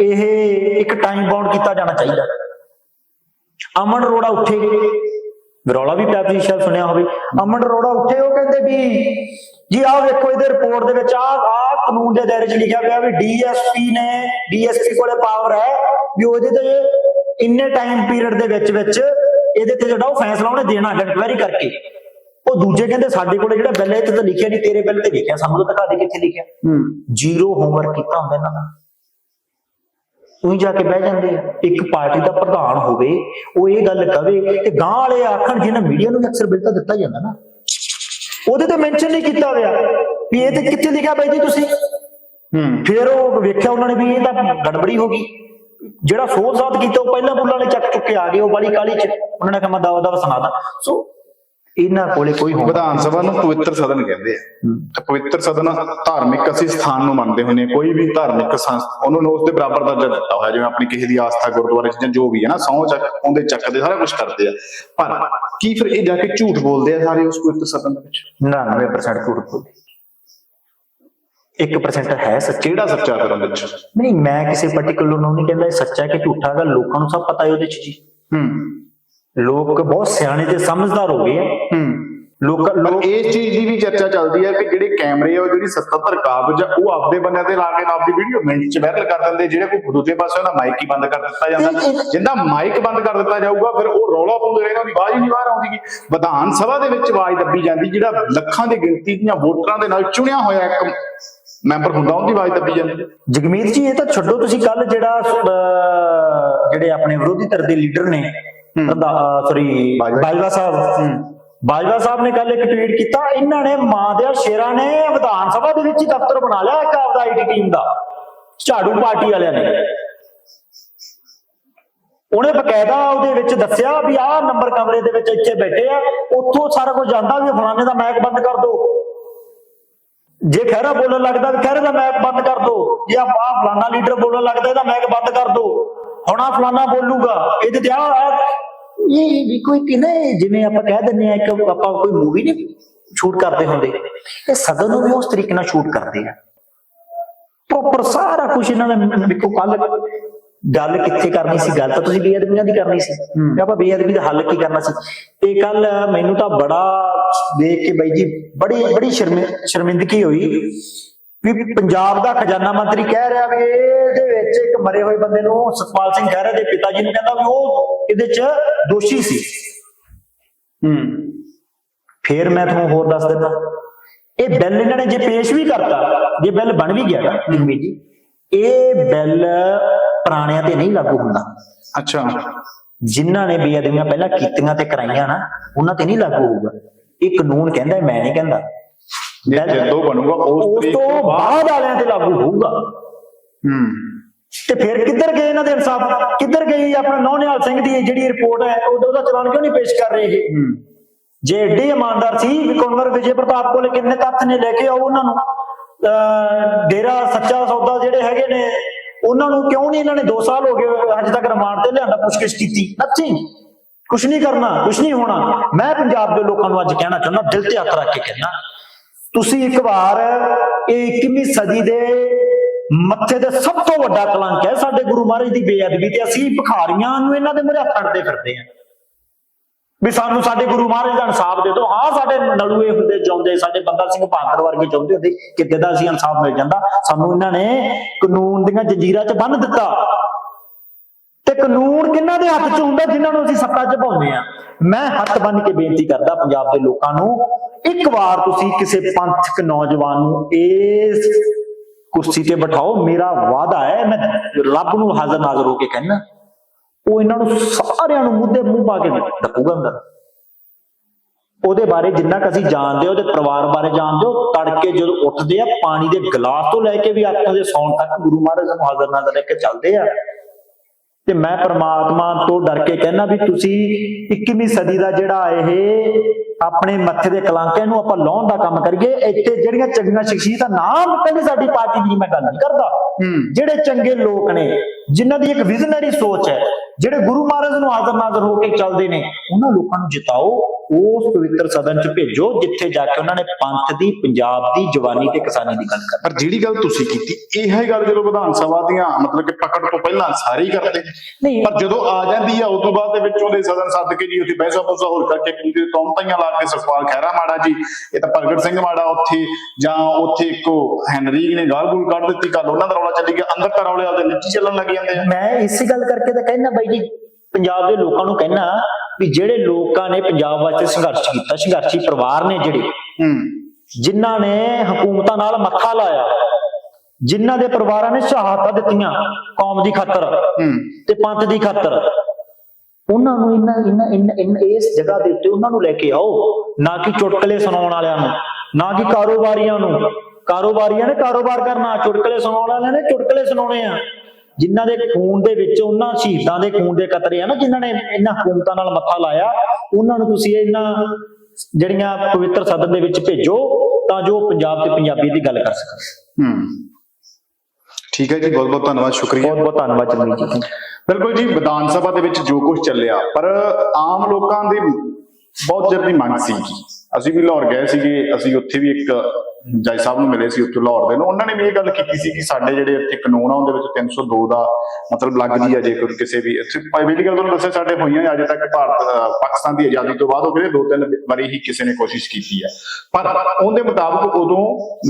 ਇਹ ਇੱਕ ਟਾਈਮ ਬਾਉਂਡ ਕੀਤਾ ਜਾਣਾ ਚਾਹੀਦਾ। ਅਮਨ ਅਰੋੜਾ ਉੱਠੇ। ਵਿਰੌਲਾ ਵੀ ਪਿਆ, ਤੁਸੀਂ ਸ਼ਾਇਦ ਸੁਣਿਆ ਹੋਵੇ। ਅਮਨ ਅਰੋੜਾ ਉੱਠੇ, ਉਹ ਕਹਿੰਦੇ ਵੀ ਜੀ ਆਹ ਵੇਖੋ ਇਹਦੇ ਰਿਪੋਰਟ ਦੇ ਵਿੱਚ, ਆਹ ਆਹ ਕਾਨੂੰਨ ਦੇ ਦਾਇਰੇ 'ਚ ਲਿਖਿਆ ਪਿਆ ਵੀ ਡੀਐਸਪੀ ਨੇ ਡੀਐਸਪੀ ਕੋਲੇ ਪਾਵਰ ਹੈ ਵੀ ਉਹਦੇ ਤੇ ਇੰਨੇ ਟਾਈਮ ਪੀਰੀਅਡ ਦੇ ਵਿੱਚ ਵਿੱਚ ਇਹਦੇ ਤੇ ਜਿਹੜਾ ਉਹ ਫੈਸਲਾ ਉਹਨੇ ਦੇਣਾ ਇਨਕੁਆਇਰੀ ਕਰਕੇ। ਉਹ ਦੂਜੇ ਕਹਿੰਦੇ ਸਾਡੇ ਕੋਲੇ ਜਿਹੜਾ ਬਿੱਲ ਹੈ ਤੇ ਤਾਂ ਲਿਖਿਆ ਨਹੀਂ ਤੇਰੇ ਬਿੱਲ ਤੇ ਲਿਖਿਆ ਸਾਨੂੰ ਤਾਂ ਦਿਖਾ ਦੇ ਕਿੱਥੇ ਲਿਖਿਆ। ਹੂੰ। ਜ਼ੀਰੋ ਹੋਮਵਰਕ ਕੀਤਾ ਹੁੰਦਾ ਇਹਨਾਂ ਦਾ। ਉਹੀ ਜਾ ਕੇ ਬਹਿ ਜਾਂਦੇ ਇੱਕ ਪਾਰਟੀ ਦਾ ਪ੍ਰਧਾਨ ਹੋਵੇ ਉਹ ਇਹ ਗੱਲ ਕਵੇ ਤੇ ਗਾਂ ਵਾਲੇ ਆਖਣ ਜਿਹਨਾਂ ਮੀਡੀਆ ਨੂੰ ਅਕਸਰ ਬਿੱਲ ਤਾਂ ਦਿੱਤਾ ਜਾਂਦਾ ਨਾ। ਉਹਦੇ ਤੇ ਮੈਂਸ਼ਨ ਨਹੀਂ ਕੀਤਾ ਹੋਇਆ ਵੀ ਇਹ ਤੇ ਕਿੱਥੇ ਲਿਖਿਆ ਬਾਈ ਜੀ ਤੁਸੀਂ? ਹੂੰ। ਫਿਰ ਉਹ ਵੇਖਿਆ ਉਹਨਾਂ ਨੇ ਵੀ ਇਹ ਤਾਂ ਗੜਬੜੀ ਹੋ ਗਈ। ਜਿਹੜਾ ਸੋਧ ਸਾਧ ਕੀਤਾ ਉਹ ਪਹਿਲਾਂ ਬੁੱਲਾਂ ਨੇ ਚੱਕ ਚੁੱਕ ਆ ਗਏ ਉਹ ਬੜੀ ਕਾਲੀ ਚ। ਉਹਨਾਂ ਨੇ ਕਿਹਾ ਮੈਂ ਦਵਾ ਦਵਾ ਸੁਣਾਦਾ ਸੋ ਇਹਨਾਂ ਕੋਲੇ ਕੋਈ ਵਿਧਾਨ ਸਭਾ ਨੂੰ ਪਵਿੱਤਰ ਸਦਨ ਕਹਿੰਦੇ ਆ। ਤੇ ਪਵਿੱਤਰ ਸਦਨ ਧਾਰਮਿਕ ਅਸੀਂ ਸਥਾਨ ਨੂੰ ਮੰਨਦੇ ਹੁੰਦੇ ਹਾਂ। ਕੋਈ ਵੀ ਧਾਰਮਿਕ ਸੰਸਥਾ ਉਹਨੂੰ ਨੂੰ ਉਸ ਦੇ ਬਰਾਬਰ ਦਰਜਾ ਦਿੱਤਾ ਹੋਇਆ ਜਿਵੇਂ ਆਪਣੀ ਕਿਸੇ ਦੀ ਆਸਥਾ ਗੁਰਦੁਆਰੇ ਚ ਜਾਂ ਜੋ ਵੀ ਹੈ ਨਾ ਸਹੁੰ ਚੱਕ ਉਹਦੇ ਚੱਕਦੇ ਸਾਰਾ ਕੁਝ ਕਰਦੇ ਆ। ਪਰ ਕੀ ਫਿਰ ਇਹ ਜਾ ਕੇ ਝੂਠ ਬੋਲਦੇ ਆ ਸਾਰੇ ਉਸ ਪਵਿੱਤਰ ਸਦਨ ਦੇ ਵਿੱਚ? 99% ਝੂਠ ਬੋਲਦੇ। 1% ਹੈ ਸੱਚੇ। ਸੱਚਾ ਫਿਰ ਉਹਦੇ ਵਿੱਚ? ਨਹੀਂ ਮੈਂ ਕਿਸੇ ਪਾਰਟਿਕੂਲਰ ਨੂੰ ਨਹੀਂ ਕਹਿੰਦਾ ਇਹ ਸੱਚਾ ਹੈ ਕਿ ਝੂਠਾ ਹੈ ਲੋਕਾਂ ਨੂੰ ਸਭ ਪਤਾ ਹੈ ਉਹਦੇ ਚ ਜੀ। ਹੂੰ। ਲੋਕ ਬਹੁਤ ਸਿਆਣੇ ਤੇ ਸਮਝਦਾਰ ਹੋ ਗਏ ਆ। ਹੂੰ। ਲੋਕ ਪਰ ਲੋਕ ਇਸ ਚੀਜ਼ ਦੀ ਵੀ ਚਰਚਾ ਚੱਲਦੀ ਹੈ ਕਿ ਜਿਹੜੇ ਕੈਮਰੇ ਆ ਉਹ ਜਿਹੜੀ 77 ਕਾਬਜ ਆ ਉਹ ਆਪਦੇ ਬੰਨਿਆਂ ਤੇ ਲਾ ਕੇ ਆਪਦੀ ਵੀਡੀਓ ਮਿੰਟ 'ਚ ਵਾਇਰਲ ਕਰ ਦਿੰਦੇ ਜਿਹੜੇ ਕੋਈ ਦੂਜੇ ਪਾਸੇ ਉਹਦਾ ਮਾਈਕ ਹੀ ਬੰਦ ਕਰ ਦਿੱਤਾ ਜਾਂਦਾ। ਜਿੰਦਾ ਮਾਈਕ ਬੰਦ ਕਰ ਦਿੱਤਾ ਜਾਊਗਾ ਫਿਰ ਉਹ ਰੌਲਾ ਪਾਉਂਦੇ ਰਹੇਗਾ ਉਹਦੀ ਆਵਾਜ਼ ਹੀ ਨਹੀਂ ਬਾਹਰ ਆਉਂਦੀ ਵਿਧਾਨ ਸਭਾ ਦੇ ਵਿੱਚ ਆਵਾਜ਼ ਦੱਬੀ ਜਾਂਦੀ ਜਿਹੜਾ ਲੱਖਾਂ ਦੀ ਗਿਣਤੀ ਦੀਆਂ ਵੋਟਰਾਂ ਦੇ ਨਾਲ ਚੁਣਿਆ ਹੋਇਆ ਇੱਕ ਮੈਂਬਰ ਹੁੰਦਾ ਉਹਦੀ ਆਵਾਜ਼ ਦੱਬੀ ਜਾਂਦੀ। ਜਗਮੀਤ ਜੀ ਇਹ ਤਾਂ ਛੱਡੋ ਤੁਸੀਂ ਕੱਲ ਜਿਹੜਾ ਅਹ, ਜਿਹੜੇ ਆਪਣੇ ਵਿਰੋਧੀ ਧਿਰ ਦੇ ਲੀਡਰ ਨੇ ਸੌਰੀ ਬਾਜਵਾ। ਸਾਹਿਬ। ਬਾਜਵਾ ਸਾਹਿਬ। ਨੇ ਕੱਲ ਇੱਕ ਟਵੀਟ ਕੀਤਾ ਇਹਨਾਂ ਨੇ ਮਾਂ ਦੇ ਸ਼ੇਰਾਂ ਨੇ ਵਿਧਾਨ ਸਭਾ ਦੇ ਵਿੱਚ ਹੀ ਦਫ਼ਤਰ ਬਣਾ ਲਿਆ ਇੱਕ ਆਪਦਾ ਆਈਟੀ ਟੀਮ ਦਾ ਝਾੜੂ ਪਾਰਟੀ ਵਾਲਿਆਂ ਨੇ। ਉਹਨੇ ਬਕਾਇਦਾ ਉਹਦੇ ਵਿੱਚ ਦੱਸਿਆ ਵੀ ਆਹ ਨੰਬਰ ਕਮਰੇ ਦੇ ਵਿੱਚ ਇੱਥੇ ਬੈਠੇ ਆ ਉੱਥੋਂ ਸਾਰਾ ਕੁਝ ਜਾਂਦਾ ਵੀ ਫਲਾਣੇ ਦਾ ਮੈਕ ਬੰਦ ਕਰ ਦਿਓ ਜੇ ਖਹਿਰਾ ਬੋਲਣ ਲੱਗਦਾ ਵੀ ਖਹਿਰੇ ਦਾ ਮੈਕ ਬੰਦ ਕਰ ਦੋ। ਜੇ ਆ ਆਹ ਫਲਾਨਾ ਲੀਡਰ ਬੋਲਣ ਲੱਗਦਾ ਇਹਦਾ ਮੈਕ ਬੰਦ ਕਰ ਦੋ। ਹੁਣ ਆ ਫਲਾਨਾ ਬੋਲੂਗਾ ਇਹਦੇ ਤੇ ਆ ਇਹ ਵੀ ਕੋਈ ਕਿਨੇ ਜਿਵੇਂ ਆਪਾਂ ਕਹਿ ਦਿੰਦੇ ਆ ਇੱਕ ਆਪਾਂ ਕੋਈ ਮੂਵੀ ਨਹੀਂ ਸ਼ੂਟ ਕਰਦੇ ਹੁੰਦੇ। ਇਹ ਸਦਨ ਨੂੰ ਵੀ ਉਸ ਤਰੀਕੇ ਨਾਲ ਸ਼ੂਟ ਕਰਦੇ ਆ। ਪ੍ਰੋਪਰ ਸਾਰਾ ਕੁਝ ਇਹਨਾਂ ਨੇ ਵੇਖੋ ਕੱਲ ਗੱਲ ਕਿੱਥੇ ਕਰਨੀ ਸੀ ਗੱਲ ਤਾਂ ਤੁਸੀਂ ਬੇਅਦਬੀਆਂ ਦੀ ਕਰਨੀ ਸੀ। ਤੇ ਆਪਾਂ ਬੇਅਦਬੀ ਦਾ ਹੱਲ ਕੀ ਕਰਨਾ ਸੀ। ਤੇ ਕੱਲ ਮੈਨੂੰ ਤਾਂ ਬੜਾ ਦੇਖ ਕੇ ਬਾਈ ਜੀ ਬੜੀ ਬੜੀ ਸ਼ਰਮਿ- ਸ਼ਰਮਿੰਦਗੀ ਹੋਈ। ਵੀ ਪੰਜਾਬ ਦਾ ਖਜ਼ਾਨਾ ਮੰਤਰੀ ਕਹਿ ਰਿਹਾ ਵੀ ਇਹਦੇ ਵਿੱਚ ਇੱਕ ਮਰੇ ਹੋਏ ਬੰਦੇ ਨੂੰ ਸਤਪਾਲ ਸਿੰਘ ਖਹਿਰਾ ਦੇ ਪਿਤਾ ਜੀ ਨੂੰ ਕਹਿੰਦਾ ਵੀ ਉਹ ਇਹਦੇ 'ਚ ਦੋਸ਼ੀ ਸੀ। ਹੂੰ। ਫੇਰ ਮੈਂ ਤੁਹਾਨੂੰ ਹੋਰ ਦੱਸ ਦਿੰਦਾ। ਇਹ ਬਿੱਲ ਇਹਨਾਂ ਨੇ ਜੇ ਪੇਸ਼ ਵੀ ਕਰਤਾ ਜੇ ਬਿੱਲ ਬਣ ਵੀ ਗਿਆ ਨਾ ਜਗਮੀਤ ਜੀ ਇਹ ਬਿੱਲ ਪੁਰਾਣਿਆਂ ਤੇ ਨਹੀਂ ਲਾਗੂ ਹੁੰਦਾ। ਅੱਛਾ। ਜਿਨ੍ਹਾਂ ਨੇ ਬੇਅਦਬੀਆਂ ਪਹਿਲਾਂ ਕੀਤੀਆਂ ਤੇ ਕਰਾਈਆਂ ਨਾ ਉਹਨਾਂ ਤੇ ਨਹੀਂ ਲਾਗੂ ਹੋਊਗਾ। ਇਹ ਕਾਨੂੰਨ ਕਹਿੰਦਾ ਮੈਂ ਨਹੀਂ ਕਹਿੰਦਾ। ਜੇ ਬਿੱਲ- ਜਦੋਂ ਬਣੂਗਾ ਉਸ ਤਰੀਕ ਤੋਂ ਬਾਅਦ ਵਾਲਿਆਂ ਤੇ ਲਾਗੂ ਹੋਊਗਾ। ਹੂੰ। ਤੇ ਫਿਰ ਕਿੱਧਰ ਗਏ ਇਹਨਾਂ ਦੇ ਇਨਸਾਫ? ਕਿੱਧਰ ਗਈ ਆਪਣਾ ਨੌਨਿਹਾਲ ਸਿੰਘ ਦੀ ਜਿਹੜੀ ਰਿਪੋਰਟ ਹੈ ਉਹਦਾ ਉਹਦਾ ਚਲਾਨ ਕਿਉਂ ਨਹੀਂ ਪੇਸ਼ ਕਰ ਰਹੇ ਇਹ? ਜੇ ਏਡੇ ਇਮਾਨਦਾਰ ਸੀ ਕੁਨਵਰ ਵਿਜੇ ਪ੍ਰਤਾਪ ਕੋਲੇ ਕਿੰਨੇ ਤੱਥ ਨੇ ਲੈ ਕੇ ਆਓ ਉਹਨਾਂ ਨੂੰ। ਡੇਰਾ ਸੱਚਾ ਸੌਦਾ ਜਿਹੜੇ ਹੈਗੇ ਨੇ ਉਹਨਾਂ ਨੂੰ ਕਿਉਂ ਨਹੀਂ ਇਹਨਾਂ ਨੇ 2 ਸਾਲ ਹੋ ਗਏ ਅੱਜ ਤੱਕ ਰਿਮਾਂਡ ਤੇ ਲਿਆਂਦਾ ਪੁੱਛਗਿੱਛ ਕੀਤੀ। ਨਥਿੰਗ ਕੁਛ ਨਹੀਂ ਕਰਨਾ ਕੁਛ ਨਹੀਂ ਹੋਣਾ। ਮੈਂ ਪੰਜਾਬ ਦੇ ਲੋਕਾਂ ਨੂੰ ਅੱਜ ਕਹਿਣਾ ਚਾਹੁੰਦਾ ਦਿਲ ਤੇ ਹੱਥ ਰੱਖ ਕੇ ਕਹਿਣਾ। ਤੁਸੀਂ ਇੱਕ ਵਾਰ ਇਹ 21ਵੀਂ ਸਦੀ ਦੇ ਮੱਥੇ ਦੇ ਸਭ ਤੋਂ ਵੱਡਾ ਕਲੰਕ ਹੈ ਸਾਡੇ ਗੁਰੂ ਮਹਾਰਾਜ ਦੀ ਬੇਅਦਬੀ ਤੇ ਅਸੀਂ ਭਖਾਰੀਆਂ ਨੂੰ ਇਹਨਾਂ ਦੇ ਮੂਹਰੇ ਹੱਥ ਫਿਰਦੇ ਆਂ ਵੀ ਸਾਨੂੰ ਸਾਡੇ ਗੁਰੂ ਮਹਾਰਾਜ ਦਾ ਇਨਸਾਫ ਦੇ ਦਿਓ। ਹਾਂ, ਸਾਡੇ ਨਲੂਏ ਹੁੰਦੇ ਚਾਹੁੰਦੇ ਸਾਡੇ ਬੰਦਾ ਸਿੰਘ ਬਹਾਦਰ ਵਰਗੇ ਚਾਹੁੰਦੇ ਹੁੰਦੇ। ਕਿਤੇ ਦਾ ਅਸੀਂ ਇਨਸਾਫ ਮਿਲ ਜਾਂਦਾ। ਸਾਨੂੰ ਇਹਨਾਂ ਨੇ ਕਾਨੂੰਨ ਦੀਆਂ ਜੰਜੀਰਾਂ 'ਚ ਬੰਨ ਦਿੱਤਾ। ਤੇ ਕਾਨੂੰਨ ਕਿਹਨਾਂ ਦੇ ਹੱਥ 'ਚ ਹੁੰਦਾ ਜਿਨ੍ਹਾਂ ਨੂੰ ਅਸੀਂ ਸੱਤਾ 'ਚ ਪਾਉਂਦੇ ਆ ਮੈਂ ਹੱਥ ਬੰਨ ਕੇ ਬੇਨਤੀ ਕਰਦਾ ਪੰਜਾਬ ਦੇ ਲੋਕਾਂ ਨੂੰ, ਇੱਕ ਵਾਰ ਤੁਸੀਂ ਕਿਸੇ ਪੰਥਕ ਨੌਜਵਾਨ ਨੂੰ ਇਸ ਕੁਰਸੀ ਤੇ ਬਿਠਾਓ, ਮੇਰਾ ਵਾਅਦਾ ਹੈ, ਮੈਂ ਰੱਬ ਨੂੰ ਹਾਜ਼ਰ ਨਾਜ਼ਰ ਹੋ ਕੇ ਕਹਿਣਾ ਉਹ ਇਹਨਾਂ ਨੂੰ ਸਾਰਿਆਂ ਨੂੰ ਮੁੱਦੇ ਮੂੰਹ ਪਾ ਕੇ ਡੱਕੂਗਾ ਅੰਦਰ। ਉਹਦੇ ਬਾਰੇ ਜਿੰਨਾ ਕੁ ਅਸੀਂ ਜਾਣਦੇ ਉਹਦੇ ਪਰਿਵਾਰ ਬਾਰੇ ਜਾਣਦੇ ਹੋ ਤੜਕੇ ਜਦੋਂ ਉੱਠਦੇ ਆ, ਪਾਣੀ ਦੇ ਗਲਾਸ ਤੋਂ ਲੈ ਕੇ ਵੀ ਅੱਖਾਂ ਦੇ ਸੌਣ ਤੱਕ ਗੁਰੂ ਮਹਾਰਾਜ ਨੂੰ ਹਾਜ਼ਰ ਨਾਜ਼ਰ ਲੈ ਕੇ ਚੱਲਦੇ ਆ। ਤੇ ਮੈਂ ਪ੍ਰਮਾਤਮਾ ਤੋਂ ਡਰ ਕੇ ਕਹਿਣਾ ਵੀ ਤੁਸੀਂ 21ਵੀਂ ਸਦੀ ਦਾ ਜਿਹੜਾ ਇਹ ਆਪਣੇ ਮੱਥੇ ਦੇ ਕਲੰਕ ਇਹਨੂੰ ਆਪਾਂ ਲਾਉਣ ਦਾ ਕੰਮ ਕਰੀਏ ਇੱਥੇ ਜਿਹੜੀਆਂ ਚੰਗੀਆਂ ਸ਼ਖਸੀਅਤਾਂ ਨਾਮ ਪਹਿਲੀ ਸਾਡੀ ਪਾਰਟੀ ਦੀ ਮੈਂ ਗੱਲ ਨਹੀਂ ਕਰਦਾ। ਜਿਹੜੇ ਚੰਗੇ ਲੋਕ ਨੇ ਜਿਨ੍ਹਾਂ ਦੀ ਇੱਕ ਵਿਜ਼ਨਰੀ ਸੋਚ ਹੈ ਜਿਹੜੇ ਗੁਰੂ ਮਹਾਰਾਜ ਨੂੰ ਹਾਜ਼ਰ ਨਾਜ਼ਰ ਹੋ ਕੇ ਚੱਲਦੇ ਨੇ ਉਹਨਾਂ ਲੋਕਾਂ ਨੂੰ ਜਿਤਾਓ ਉਸ ਪਵਿੱਤਰ ਸਦਨ ਚ ਭੇਜੋ ਜਿੱਥੇ ਜਾ ਕੇ ਉਹਨਾਂ ਨੇ ਪੰਥ ਦੀ ਪੰਜਾਬ ਦੀ ਜਵਾਨੀ ਤੇ ਕਿਸਾਨੀ ਦੀ ਗੱਲ ਕਰਨੀ ਪਰ ਜਿਹੜੀ ਗੱਲ ਤੁਸੀਂ ਕੀਤੀ ਇਹ ਹੈ ਗੱਲ ਜਦੋਂ ਵਿਧਾਨ ਸਭਾ ਦੀਆਂ ਮਤਲਬ ਕਿ ਪਕੜ ਤੋਂ ਪਹਿਲਾਂ ਸਾਰੇ ਹੀ ਕਰਦੇ। ਨਹੀਂ। ਪਰ ਜਦੋਂ ਆ ਜਾਂਦੀ ਆ ਉਸ ਤੋਂ ਬਾਅਦ ਦੇ ਵਿੱਚ ਉਹਦੇ ਸਦਨ ਸੱਦ ਕੇ ਜੀ ਉੱਥੇ ਬਹਿਸਾ ਬੁਸਾ ਹੋਰ ਕਰਕੇ ਕੁੰਦੇ ਤੌਮਤਾਈਆਂ ਲਾ ਕੇ ਸਖਪਾਲ ਖਹਿਰਾ ਮਾੜਾ ਜੀ ਇਹ ਤਾਂ ਪ੍ਰਗਟ ਸਿੰਘ ਮਾੜਾ ਉੱਥੇ ਜਾਂ ਉੱਥੇ ਇੱਕੋ ਹੈਨਰੀ ਨੇ ਗਾਲ ਗੂਲ ਕੱਢ ਦਿੱਤੀ ਕੱਲ ਉਹਨਾਂ ਦਾ ਰੌਲਾ ਚੱਲੀ ਗਿਆ ਅੰਦਰ ਤਾਂ ਰੌਲੇ ਆਪਦੇ ਨਿੱਜੀ ਚੱਲਣ ਲੱਗ ਜਾਂਦੇ ਮੈਂ ਇਸੇ ਗੱਲ ਕਰਕੇ ਤਾਂ ਕਹਿਣਾ ਬਾਈ ਜੀ ਪੰਜਾਬ ਦੇ ਲੋਕਾਂ ਨੂੰ ਕਹਿਣਾ ਵੀ ਜਿਹੜੇ ਲੋਕਾਂ ਨੇ ਪੰਜਾਬ ਵਾਸਤੇ ਸੰਘਰਸ਼ ਕੀਤਾ ਸੰਘਰਸ਼ੀ ਪਰਿਵਾਰ ਨੇ ਜਿਹੜੇ ਹੂੰ। ਜਿਨ੍ਹਾਂ ਨੇ ਹਕੂਮਤਾਂ ਨਾਲ ਮੱਥਾ ਲਾਇਆ ਜਿਨ੍ਹਾਂ ਦੇ ਪਰਿਵਾਰਾਂ ਨੇ ਸ਼ਹਾਦਤਾਂ ਦਿੱਤੀਆਂ ਕੌਮ ਦੀ ਖਾਤਰ ਹੂੰ। ਤੇ ਪੰਥ ਦੀ ਖਾਤਰ ਉਹਨਾਂ ਨੂੰ ਇਹਨਾਂ- ਇਹਨਾਂ- ਇਸ ਜਗ੍ਹਾ ਦੇ ਉੱਤੇ ਉਹਨਾਂ ਨੂੰ ਲੈ ਕੇ ਆਓ ਨਾ ਕਿ ਚੁਟਕਲੇ ਸੁਣਾਉਣ ਵਾਲਿਆਂ ਨੂੰ ਨਾ ਕਿ ਕਾਰੋਬਾਰੀਆਂ ਨੂੰ ਕਾਰੋਬਾਰੀਆਂ ਨੇ ਕਾਰੋਬਾਰ ਕਰਨਾ ਚੁਟਕਲੇ ਸੁਣਾਉਣ ਵਾਲਿਆਂ ਨੇ ਚੁਟਕਲੇ ਸੁਣਾਉਣੇ ਆ। ਜਿਨ੍ਹਾਂ ਦੇ ਖੂਨ ਦੇ ਵਿੱਚ ਉਹਨਾਂ ਸ਼ਹੀਦਾਂ ਦੇ ਖੂਨ ਦੇ ਕਤਰੇ ਆ ਨਾ ਜਿਨ੍ਹਾਂ ਨੇ ਇਹਨਾਂ ਹਕੂਮਤਾਂ ਨਾਲ ਮੱਥਾ ਲਾਇਆ ਉਹਨਾਂ ਨੂੰ ਤੁਸੀਂ ਇਹਨਾਂ ਜਿਹੜੀਆਂ ਪਵਿੱਤਰ ਸਦਨ ਦੇ ਵਿੱਚ ਭੇਜੋ ਤਾਂ ਜੋ ਪੰਜਾਬ ਤੇ ਪੰਜਾਬੀ ਦੀ ਗੱਲ ਕਰ ਸਕਣ। ਹੂੰ। ਠੀਕ ਹੈ ਜੀ ਬਹੁਤ ਬਹੁਤ ਧੰਨਵਾਦ ਸ਼ੁਕਰੀਆ। ਬਹੁਤ ਬਹੁਤ ਧੰਨਵਾਦ ਜਗਮੀਤ ਜੀ। ਬਿਲਕੁਲ ਜੀ ਵਿਧਾਨ ਸਭਾ ਦੇ ਵਿੱਚ ਜੋ ਕੁਝ ਚੱਲਿਆ ਪਰ ਆਮ ਲੋਕਾਂ ਦੀ ਬਹੁਤ ਦੀ ਮੰਗ ਸੀ। ਅਸੀਂ ਵੀ ਲਾਹੌਰ ਗਏ ਸੀਗੇ ਅਸੀਂ ਉੱਥੇ ਵੀ ਇੱਕ ਜੱਜ ਸਾਹਿਬ ਨੂੰ ਮਿਲੇ ਸੀ ਉੱਥੇ ਲਾਹੌਰ ਦੇ ਨੂੰ। ਉਹਨਾਂ ਨੇ ਵੀ ਇਹ ਗੱਲ ਕੀਤੀ ਸੀ ਕਿ ਸਾਡੇ ਜਿਹੜੇ ਇੱਥੇ ਕਾਨੂੰਨ ਆ ਉਹਦੇ ਵਿੱਚ 302 ਦਾ ਮਤਲਬ ਲੱਗਦੀ ਹੈ ਜੇਕਰ ਕਿਸੇ ਵੀ ਇੱਥੇ ਪਹਿਲੀ ਗੱਲ ਤੁਹਾਨੂੰ ਦੱਸਿਆ ਸਾਡੇ ਹੋਈਆਂ ਅਜੇ ਤੱਕ ਭਾਰਤ ਪਾਕਿਸਤਾਨ ਦੀ ਆਜ਼ਾਦੀ ਤੋਂ ਬਾਅਦ ਉਹ ਕਹਿੰਦੇ ਦੋ ਤਿੰਨ ਵਾਰੀ ਹੀ ਕਿਸੇ ਨੇ ਕੋਸ਼ਿਸ਼ ਕੀਤੀ ਹੈ ਪਰ ਉਹਦੇ ਮੁਤਾਬਕ ਉਦੋਂ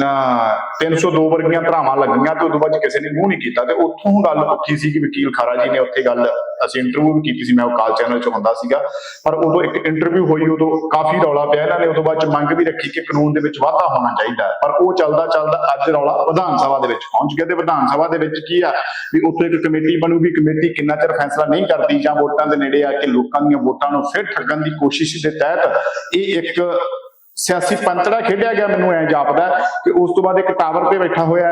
ਅਹ, 302 ਵਰਗੀਆਂ ਧਰਾਵਾਂ ਲੱਗੀਆਂ ਤੇ ਉਦੋਂ ਬਾਅਦ 'ਚ ਕਿਸੇ ਨੇ ਮੂੰਹ ਨਹੀਂ ਕੀਤਾ। ਤੇ ਉੱਥੋਂ ਗੱਲ ਉੱਠੀ ਸੀ ਕਿ ਵਕੀਲ ਖਾਰਾ ਜੀ ਨੇ ਉੱਥੇ ਗੱਲ ਅਸੀਂ ਇੰਟਰਵਿਊ ਵੀ ਕੀਤੀ ਸੀ ਮੈਂ ਉਹ ਕਾਲ ਚੈਨਲ 'ਚ ਹੁੰਦਾ ਸੀਗਾ। ਪਰ ਉਦੋਂ ਇੱਕ ਇੰਟਰਵਿਊ ਹੋਈ ਉਦੋਂ ਕਾਫੀ ਰੌਲਾ ਪਿਆ। ਇਹਨਾਂ ਨੇ ਉਦੋਂ ਬਾਅਦ 'ਚ ਮੰਗ ਵੀ ਰੱਖੀ ਕਿ ਕਾਨੂੰਨ ਦੇ ਵਿੱਚ ਵਾਧਾ ਹੋਣਾ ਚਾਹੀਦਾ। ਹੈ। ਪਰ ਉਹ ਚੱਲਦਾ ਚੱਲਦਾ ਅੱਜ ਰੌਲਾ ਵਿਧਾਨ ਸਭਾ ਦੇ ਵਿੱਚ ਪਹੁੰਚ ਗਿਆ ਤੇ ਵਿਧਾਨ ਸਭਾ ਦੇ ਵਿੱਚ ਕੀ ਆ ਵੀ ਉੱਥੇ ਇੱਕ ਕਮੇਟੀ ਬਣੂਗੀ, ਕਮੇਟੀ ਕਿੰਨਾ ਚਿਰ ਫੈਸਲਾ ਨਹੀਂ ਕਰਦੀ ਜਾਂ ਵੋਟਾਂ ਦੇ ਨੇੜੇ ਆ ਕੇ ਲੋਕਾਂ ਦੀਆਂ ਵੋਟਾਂ ਨੂੰ ਫਿਰ ਠੱਗਣ ਦੀ ਕੋਸ਼ਿਸ਼ ਦੇ ਤਹਿਤ ਇਹ ਇੱਕ ਸਿਆਸੀ ਪੰਤੜਾ ਖੇਡਿਆ ਗਿਆ ਮੈਨੂੰ ਐ ਜਾਪਦਾ ਹੈ ਕਿ ਉਸ ਤੋਂ ਬਾਅਦ ਇੱਕ ਟਾਵਰ ਤੇ ਬੈਠਾ ਹੋਇਆ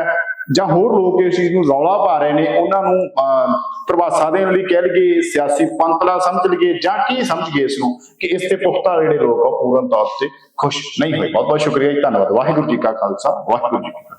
ਜਾਂ ਹੋਰ ਲੋਕ ਇਸ ਚੀਜ਼ ਨੂੰ ਰੌਲਾ ਪਾ ਰਹੇ ਨੇ ਉਹਨਾਂ ਨੂੰ ਅਹ, ਪ੍ਰਭਾਸਾ ਦੇਣ ਲਈ ਕਹਿ ਲਈਏ ਸਿਆਸੀ ਪੰਤਲਾ ਸਮਝ ਲਈਏ ਜਾਂ ਕੀ ਸਮਝੀਏ ਇਸ ਨੂੰ ਕਿ ਇਸ ਤੇ ਪੁਖਤਾ ਜਿਹੜੇ ਲੋਕ ਆ ਉਹ ਪੂਰਨ ਤੌਰ ਤੇ ਖੁਸ਼ ਨਹੀਂ ਹੋਏ। ਬਹੁਤ ਬਹੁਤ ਸ਼ੁਕਰੀਆ ਜੀ ਧੰਨਵਾਦ। ਵਾਹਿਗੁਰੂ ਜੀ ਕਾ ਖਾਲਸਾ ਵਾਹਿਗੁਰੂ ਜੀ ਕੀ ਫਤਿਹ।